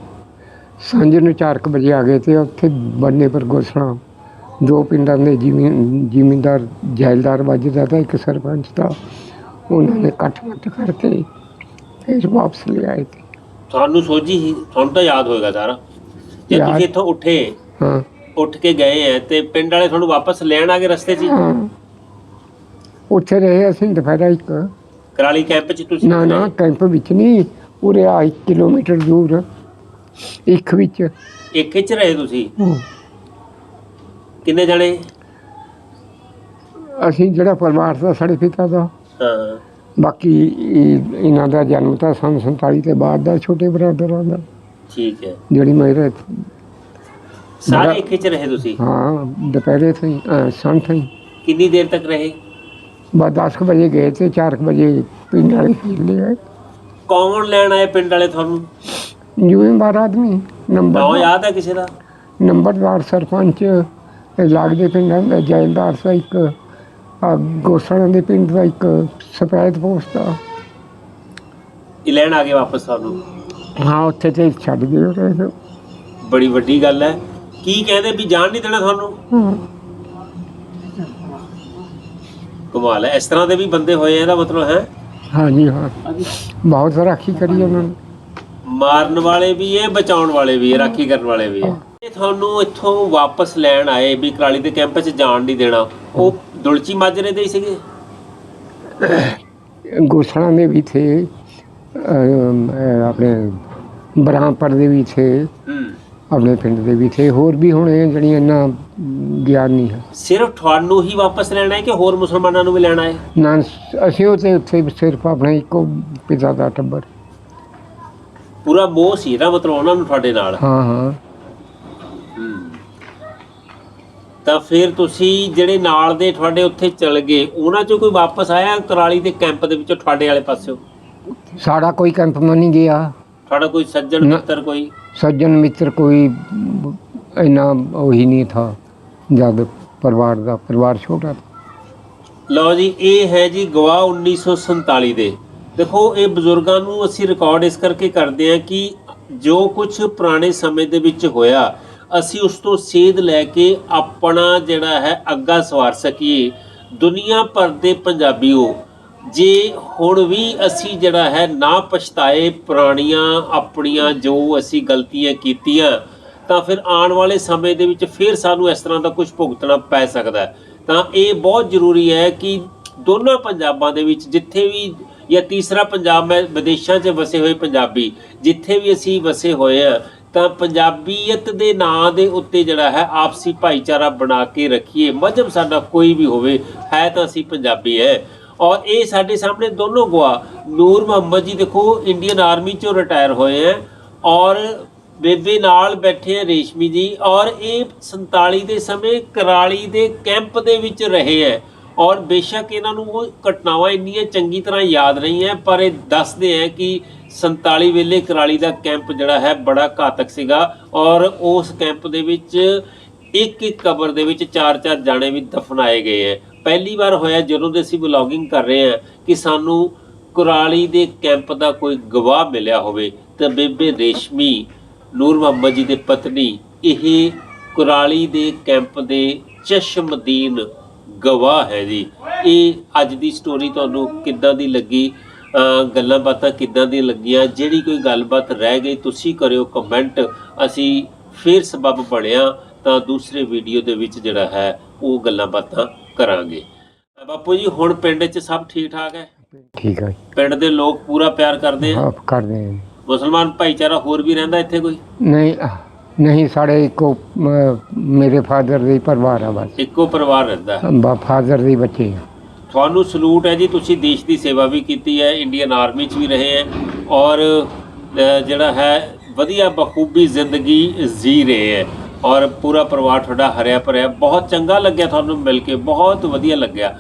ਸਾਂਝ ਨੂੰ 4 ਵਜੇ ਆ ਗਏ ਤੇ ਉੱਥੇ ਬੰਨੇ ਪਰ ਗੋਸਣਾ ਦੋ ਪਿੰਡਾਂ ਦੇ ਜਿਮੀ ਜ਼ਿਮੀਂਦਾਰ ਜੈਲਦਾਰ ਵੱਜਦਾ ਤਾਂ ਇੱਕ ਸਰਪੰਚ ਦਾ। ਉਹਨਾਂ ਨੇ ਇਕੱਠ ਮੱਠ ਕਰਕੇ ਫਿਰ ਵਾਪਸ ਲੈ ਆਏ ਤੇ। ਤੁਹਾਨੂੰ ਸੋਝੀ ਸੀ ਤੁਹਾਨੂੰ ਤਾਂ ਯਾਦ ਹੋਏਗਾ ਸਾਰਾ। ਜੇ ਯਾਦ- ਤੁਸੀਂ ਇੱਥੋਂ ਉੱਠੇ ਹਾਂ। ਉੱਠ ਕੇ ਗਏ ਐ ਤੇ ਪਿੰਡ ਵਾਲੇ ਤੁਹਾਨੂੰ ਵਾਪਸ ਲੈਣ ਆ ਗਏ ਰਸਤੇ 'ਚ? ਹੀ? ਹਾਂ ਉੱਥੇ ਰਹੇ ਅਸੀਂ ਦੁਪਹਿਰਾ ਇੱਕ। ਕਰਾਲੀ ਕੈਂਪ 'ਚ ਤੁਸੀਂ ਨਾ ਨਾ ਕੈਂਪ ਵਿੱਚ ਨਹੀਂ ਉਰੇ ਆ 1 ਕਿਲੋਮੀਟਰ ਦੂਰ। ਇੱਕ ਵਿੱਚ। ਇੱਕ 'ਚ ਰਹੇ ਤੁਸੀਂ? ਹਾਂ। ਕਿੰਨੇ ਜਣੇ? ਅਸੀਂ ਜਿਹੜਾ ਪਰਿਵਾਰ ਦਾ ਸਾਡੇ ਪਿਤਾ ਦਾ। ਹਾਂ। ਬਾਕੀ ਇਹ- ਇਹਨਾਂ ਦਾ ਜਨਮ ਤਾਂ ਸੰਨ 47 ਦੇ ਬਾਅਦ ਦਾ ਛੋਟੇ ਬਰਾਦਰਾਂ ਦਾ। ਠੀਕ ਹੈ। ਜਿਹੜੀ ਮੇਰੇ ਸਾਰੇ ਬੜਾ- ਇੱਕ 'ਚ ਰਹੇ ਤੁਸੀਂ? ਹਾਂ ਦੁਪਹਿਰੇ ਥਈ ਸੰਨ ਥਈ ਕਿੰਨੀ ਦੇਰ ਤੱਕ ਰਹੇ? ਬਸ 10 ਕੁ ਵਜੇ ਗਏ ਤੇ 4 ਕੁ ਵਜੇ ਪਿੰਡ ਵਾਲੇ ਲੈ ਆਏ। ਕੌਣ ਲੈਣ ਆਏ ਪਿੰਡ ਵਾਲੇ ਤੁਹਾਨੂੰ? ਜ਼ਿਮੀਂਦਾਰ ਆਦਮੀ ਨਾਮ ਨੰਬਰ ਯਾਦ ਹੈ ਕਿਸੇ ਦਾ? ਨੰਬਰਦਾਰ ਸਰਪੰਚ ਇਹ ਲੱਗਦੇ ਪਿੰਡਾਂ ਦਾ ਜੈਲਦਾਰ ਸੀ ਇੱਕ ਆ ਗੋਸਣਾ ਦੇ ਪਿੰਡ ਦਾ ਇੱਕ ਸਫੈਦ ਪੋਸਟ ਦਾ ਇਹ ਲੈਣ ਆ ਗਏ ਵਾਪਸ ਤੁਹਾਨੂੰ ਹਾਂ ਉੱਥੇ ਤੇ ਛੱਡ ਗਏ ਬੜੀ ਵੱਡੀ ਗੱਲ ਹੈ। ਕੀ ਕਹਿੰਦੇ ਵੀ ਜਾਣ ਨਹੀਂ ਦੇਣਾ ਤੁਹਾਨੂੰ? ਕਮਾਲ ਹੈ। ਇਸ ਤਰ੍ਹਾਂ ਦੇ ਵੀ ਬੰਦੇ ਹੋਏ ਆ ਇਹਦਾ ਮਤਲਬ ਹੈ? ਹਾਂਜੀ ਹਾਂ। ਬਹੁਤ ਰਾਖੀ ਕਰੀ ਉਹਨਾਂ ਨੇ। ਮਾਰਨ ਵਾਲੇ ਵੀ ਹੈ ਬਚਾਉਣ ਵਾਲੇ ਵੀ ਹੈ ਰਾਖੀ ਕਰਨ ਵਾਲੇ ਵੀ ਹੈ। ਇਹ ਤੁਹਾਨੂੰ ਇੱਥੋਂ ਵਾਪਸ ਲੈਣ ਆਏ ਵੀ ਕਰਾਲੀ ਦੇ ਕੈਂਪ 'ਚ ਜਾਣ ਨਹੀਂ ਦੇਣਾ। ਉਹ ਦੁਲਚੀ ਮਾਜਰੇ ਦੇ ਹੀ ਸੀਗੇ? ਗੋਸਲਾਂ ਦੇ ਵੀ ਥੇ ਅਮ, ਅਹ, ਆਪਣੇ ਬ੍ਰਹਮਪੁਰ ਦੇ ਵੀ ਥੇ ਆਪਣੇ ਪਿੰਡ ਦੇ ਵੀ ਥੇ ਹੋਰ ਵੀ ਹੁਣ ਜਿਹੜੀਆਂ ਇੰਨਾ ਗਿਆਨ ਨਹੀਂ ਹੈ। ਸਿਰਫ ਤੁਹਾਨੂੰ ਹੀ ਵਾਪਸ ਲੈਣਾ ਹੈ ਕਿ ਹੋਰ ਮੁਸਲਮਾਨਾਂ ਨੂੰ ਵੀ ਲੈਣਾ ਹੈ? ਨਾ ਅਸੀਂ ਉੱਥੇ ਉੱਥੇ ਸਿਰਫ ਆਪਣਾ ਇੱਕੋ ਪਿਤਾ ਦਾ ਟੱਬਰ। ਪੂਰਾ ਮੋਹ ਸੀ ਮਤਲਬ ਉਹਨਾਂ ਨੂੰ ਤੁਹਾਡੇ ਨਾਲ। ਹਾਂ ਹਾਂ। ਤਾਂ ਫਿਰ ਤੁਸੀਂ ਜਿਹੜੇ ਨਾਲ ਦੇ ਤੁਹਾਡੇ ਉੱਥੇ ਚਲ ਗਏ ਉਹਨਾਂ ਚੋਂ ਕੋਈ ਵਾਪਸ ਆਇਆ ਕਰਾਲੀ ਦੇ ਕੈਂਪ ਦੇ ਵਿੱਚੋਂ ਤੁਹਾਡੇ ਵਾਲੇ ਪਾਸਿਓ? ਸਾਡਾ ਕੋਈ ਕੈਂਪ ਮਾ ਨਹੀਂ ਗਿਆ। ਤੁਹਾਡਾ ਕੋਈ ਸੱਜਣ ਨਾ। ਮਿੱਤਰ ਕੋਈ? ਸੱਜਣ ਮਿੱਤਰ ਕੋਈ ਇੰਨਾ ਉਹੀ ਨਹੀਂ ਥਾ। ਜਦ ਪਰਿਵਾਰ ਦਾ ਪਰਿਵਾਰ ਛੋਟਾ ਥਾ। ਲਓ ਜੀ ਇਹ ਹੈ ਜੀ ਗਵਾਹ 1947 ਦੇ। ਦੇਖੋ ਇਹ ਬਜ਼ੁਰਗਾਂ ਨੂੰ ਅਸੀਂ ਰਿਕਾਰਡ ਇਸ ਕਰਕੇ ਕਰਦੇ ਹਾਂ ਕਿ ਜੋ ਕੁਝ ਪੁਰਾਣੇ ਸਮੇਂ ਦੇ ਵਿੱਚ ਹੋਇਆ ਅਸੀਂ ਉਸ ਤੋਂ ਸੇਧ ਲੈ ਕੇ ਆਪਣਾ ਜਿਹੜਾ ਹੈ ਅੱਗਾ ਸਵਾਰ ਸਕੀਏ। ਦੁਨੀਆ ਭਰ ਦੇ ਪੰਜਾਬੀਓ, ਜੇ ਹੁਣ ਵੀ ਅਸੀਂ ਜਿਹੜਾ ਹੈ ਨਾ ਪਛਤਾਏ ਪੁਰਾਣੀਆਂ ਆਪਣੀਆਂ ਜੋ ਅਸੀਂ ਗਲਤੀਆਂ ਕੀਤੀਆਂ, ਤਾਂ ਫਿਰ ਆਉਣ ਵਾਲੇ ਸਮੇਂ ਦੇ ਵਿੱਚ ਫਿਰ ਸਾਨੂੰ ਇਸ ਤਰ੍ਹਾਂ ਦਾ ਕੁਝ ਭੁਗਤਣਾ ਪੈ ਸਕਦਾ ਤਾਂ ਇਹ ਬਹੁਤ ਜ਼ਰੂਰੀ ਹੈ ਕਿ ਦੋਨਾਂ ਪੰਜਾਬਾਂ ਦੇ ਵਿੱਚ ਜਿੱਥੇ ਵੀ ਜਾਂ ਤੀਸਰਾ ਪੰਜਾਬ ਮੈਂ ਵਿਦੇਸ਼ਾਂ 'ਚ ਵਸੇ ਹੋਏ ਪੰਜਾਬੀ, ਜਿੱਥੇ ਵੀ ਅਸੀਂ ਵਸੇ ਹੋਏ ਆ ਤਾਂ ਪੰਜਾਬੀਅਤ ਦੇ ਨਾਂ ਦੇ ਉੱਤੇ ਜਿਹੜਾ ਹੈ ਆਪਸੀ ਭਾਈਚਾਰਾ ਬਣਾ ਕੇ ਰੱਖੀਏ। ਮਜਹਬ ਸਾਡਾ ਕੋਈ ਵੀ ਹੋਵੇ, ਹੈ ਤਾਂ ਅਸੀਂ ਪੰਜਾਬੀ ਹੈ ਔਰ ਇਹ ਸਾਡੇ ਸਾਹਮਣੇ ਦੋਨੋਂ ਗਵਾ ਨੂਰ ਮੁਹੰਮਦ ਜੀ ਦੇਖੋ ਇੰਡੀਅਨ ਆਰਮੀ ਚੋਂ ਰਿਟਾਇਰ ਹੋਏ ਹੈ ਔਰ ਬੇਬੇ ਨਾਲ ਬੈਠੇ ਹੈ ਰੇਸ਼ਮੀ ਜੀ ਔਰ ਇਹ 47 ਦੇ ਸਮੇਂ ਕਰਾਲੀ ਦੇ ਕੈਂਪ ਦੇ ਵਿੱਚ ਰਹੇ ਹੈ ਔਰ ਬੇਸ਼ੱਕ ਇਹਨਾਂ ਨੂੰ ਉਹ ਘਟਨਾਵਾਂ ਇੰਨੀਆਂ ਚੰਗੀ ਤਰ੍ਹਾਂ ਯਾਦ ਨਹੀਂ ਹੈ ਪਰ ਇਹ ਦੱਸਦੇ ਹੈ ਕਿ 47 ਵੇਲੇ ਕਰਾਲੀ ਦਾ ਕੈਂਪ ਜਿਹੜਾ ਹੈ ਬੜਾ ਘਾਤਕ ਸੀਗਾ ਔਰ ਉਸ ਕੈਂਪ ਦੇ ਵਿੱਚ ਇੱਕ ਇੱਕ ਕਬਰ ਦੇ ਵਿੱਚ ਚਾਰ ਚਾਰ ਜਾਣੇ ਵੀ ਦਫਨਾਏ ਗਏ ਹੈ। ਪਹਿਲੀ ਵਾਰ ਹੋਇਆ ਜਦੋਂ ਦੇ ਅਸੀਂ ਵਲੌਗਿੰਗ ਕਰ ਰਹੇ ਹਾਂ ਕਿ ਸਾਨੂੰ ਕੁਰਾਲੀ ਦੇ ਕੈਂਪ ਦਾ ਕੋਈ ਗਵਾਹ ਮਿਲਿਆ ਹੋਵੇ ਤਾਂ ਬੇਬੇ ਰੇਸ਼ਮੀ, ਨੂਰ ਮੁਹੰਮਦ ਜੀ ਦੇ ਪਤਨੀ, ਇਹ ਕੁਰਾਲੀ ਦੇ ਕੈਂਪ ਦੇ ਚਸ਼ਮਦੀਨ ਗਵਾਹ ਹੈ ਜੀ। ਇਹ ਅੱਜ ਦੀ ਸਟੋਰੀ ਤੁਹਾਨੂੰ ਕਿੱਦਾਂ ਦੀ ਲੱਗੀ? ਗੱਲਾਂ ਬਾਤਾਂ ਕਿੱਦਾਂ ਦੀ ਲੱਗੀਆਂ? ਜਿਹੜੀ ਕੋਈ ਗੱਲਬਾਤ ਰਹਿ ਗਈ ਤੁਸੀਂ ਕਰਿਓ ਕਮੈਂਟ ਅਸੀਂ ਫੇਰ ਸਬਬ ਬਣਿਆ ਤਾਂ ਦੂਸਰੇ ਵੀਡੀਓ ਦੇ ਵਿੱਚ ਜਿਹੜਾ ਹੈ ਉਹ ਗੱਲਾਂ ਬਾਤਾਂ ਕਰਾਂਗੇ। ਬਾਪੂ ਜੀ ਹੁਣ ਪਿੰਡ 'ਚ ਸਭ ਠੀਕ ਠਾਕ ਹੈ? ਠੀਕ ਹੈ ਪਿੰਡ ਦੇ ਲੋਕ ਪੂਰਾ ਪਿਆਰ ਕਰਦੇ ਆ? ਆਪ ਕਰਦੇ ਹਾਂ ਮੁਸਲਮਾਨ ਭਾਈਚਾਰਾ ਹੋਰ ਵੀ ਰਹਿੰਦਾ ਇੱਥੇ ਕੋਈ? ਨਹੀਂ ਨਹੀਂ ਸਾਡੇ ਇੱਕੋ ਅਮ, ਮੇਰੇ ਫਾਦਰ ਦੇ ਪਰਿਵਾਰ ਆ ਬਸ। ਇੱਕੋ ਪਰਿਵਾਰ ਰਹਿੰਦਾ। ਬਾ ਫਾਦਰ ਦੇ ਬੱਚੇ ਆ। ਤੁਹਾਨੂੰ ਸਲੂਟ ਹੈ ਜੀ, ਤੁਸੀਂ ਦੇਸ਼ ਦੀ ਸੇਵਾ ਵੀ ਕੀਤੀ ਹੈ ਇੰਡੀਅਨ ਆਰਮੀ 'ਚ ਵੀ ਰਹੇ ਹੈ ਔਰ ਜਿਹੜਾ ਹੈ ਵਧੀਆ ਬਖੂਬੀ ਜ਼ਿੰਦਗੀ ਜੀ ਰਹੇ ਹੈ ਔਰ ਪੂਰਾ ਪਰਿਵਾਰ ਤੁਹਾਡਾ ਹਰਿਆ ਭਰਿਆ, ਬਹੁਤ ਚੰਗਾ ਲੱਗਿਆ ਤੁਹਾਨੂੰ ਮਿਲ ਕੇ, ਬਹੁਤ ਵਧੀਆ ਲੱਗਿਆ।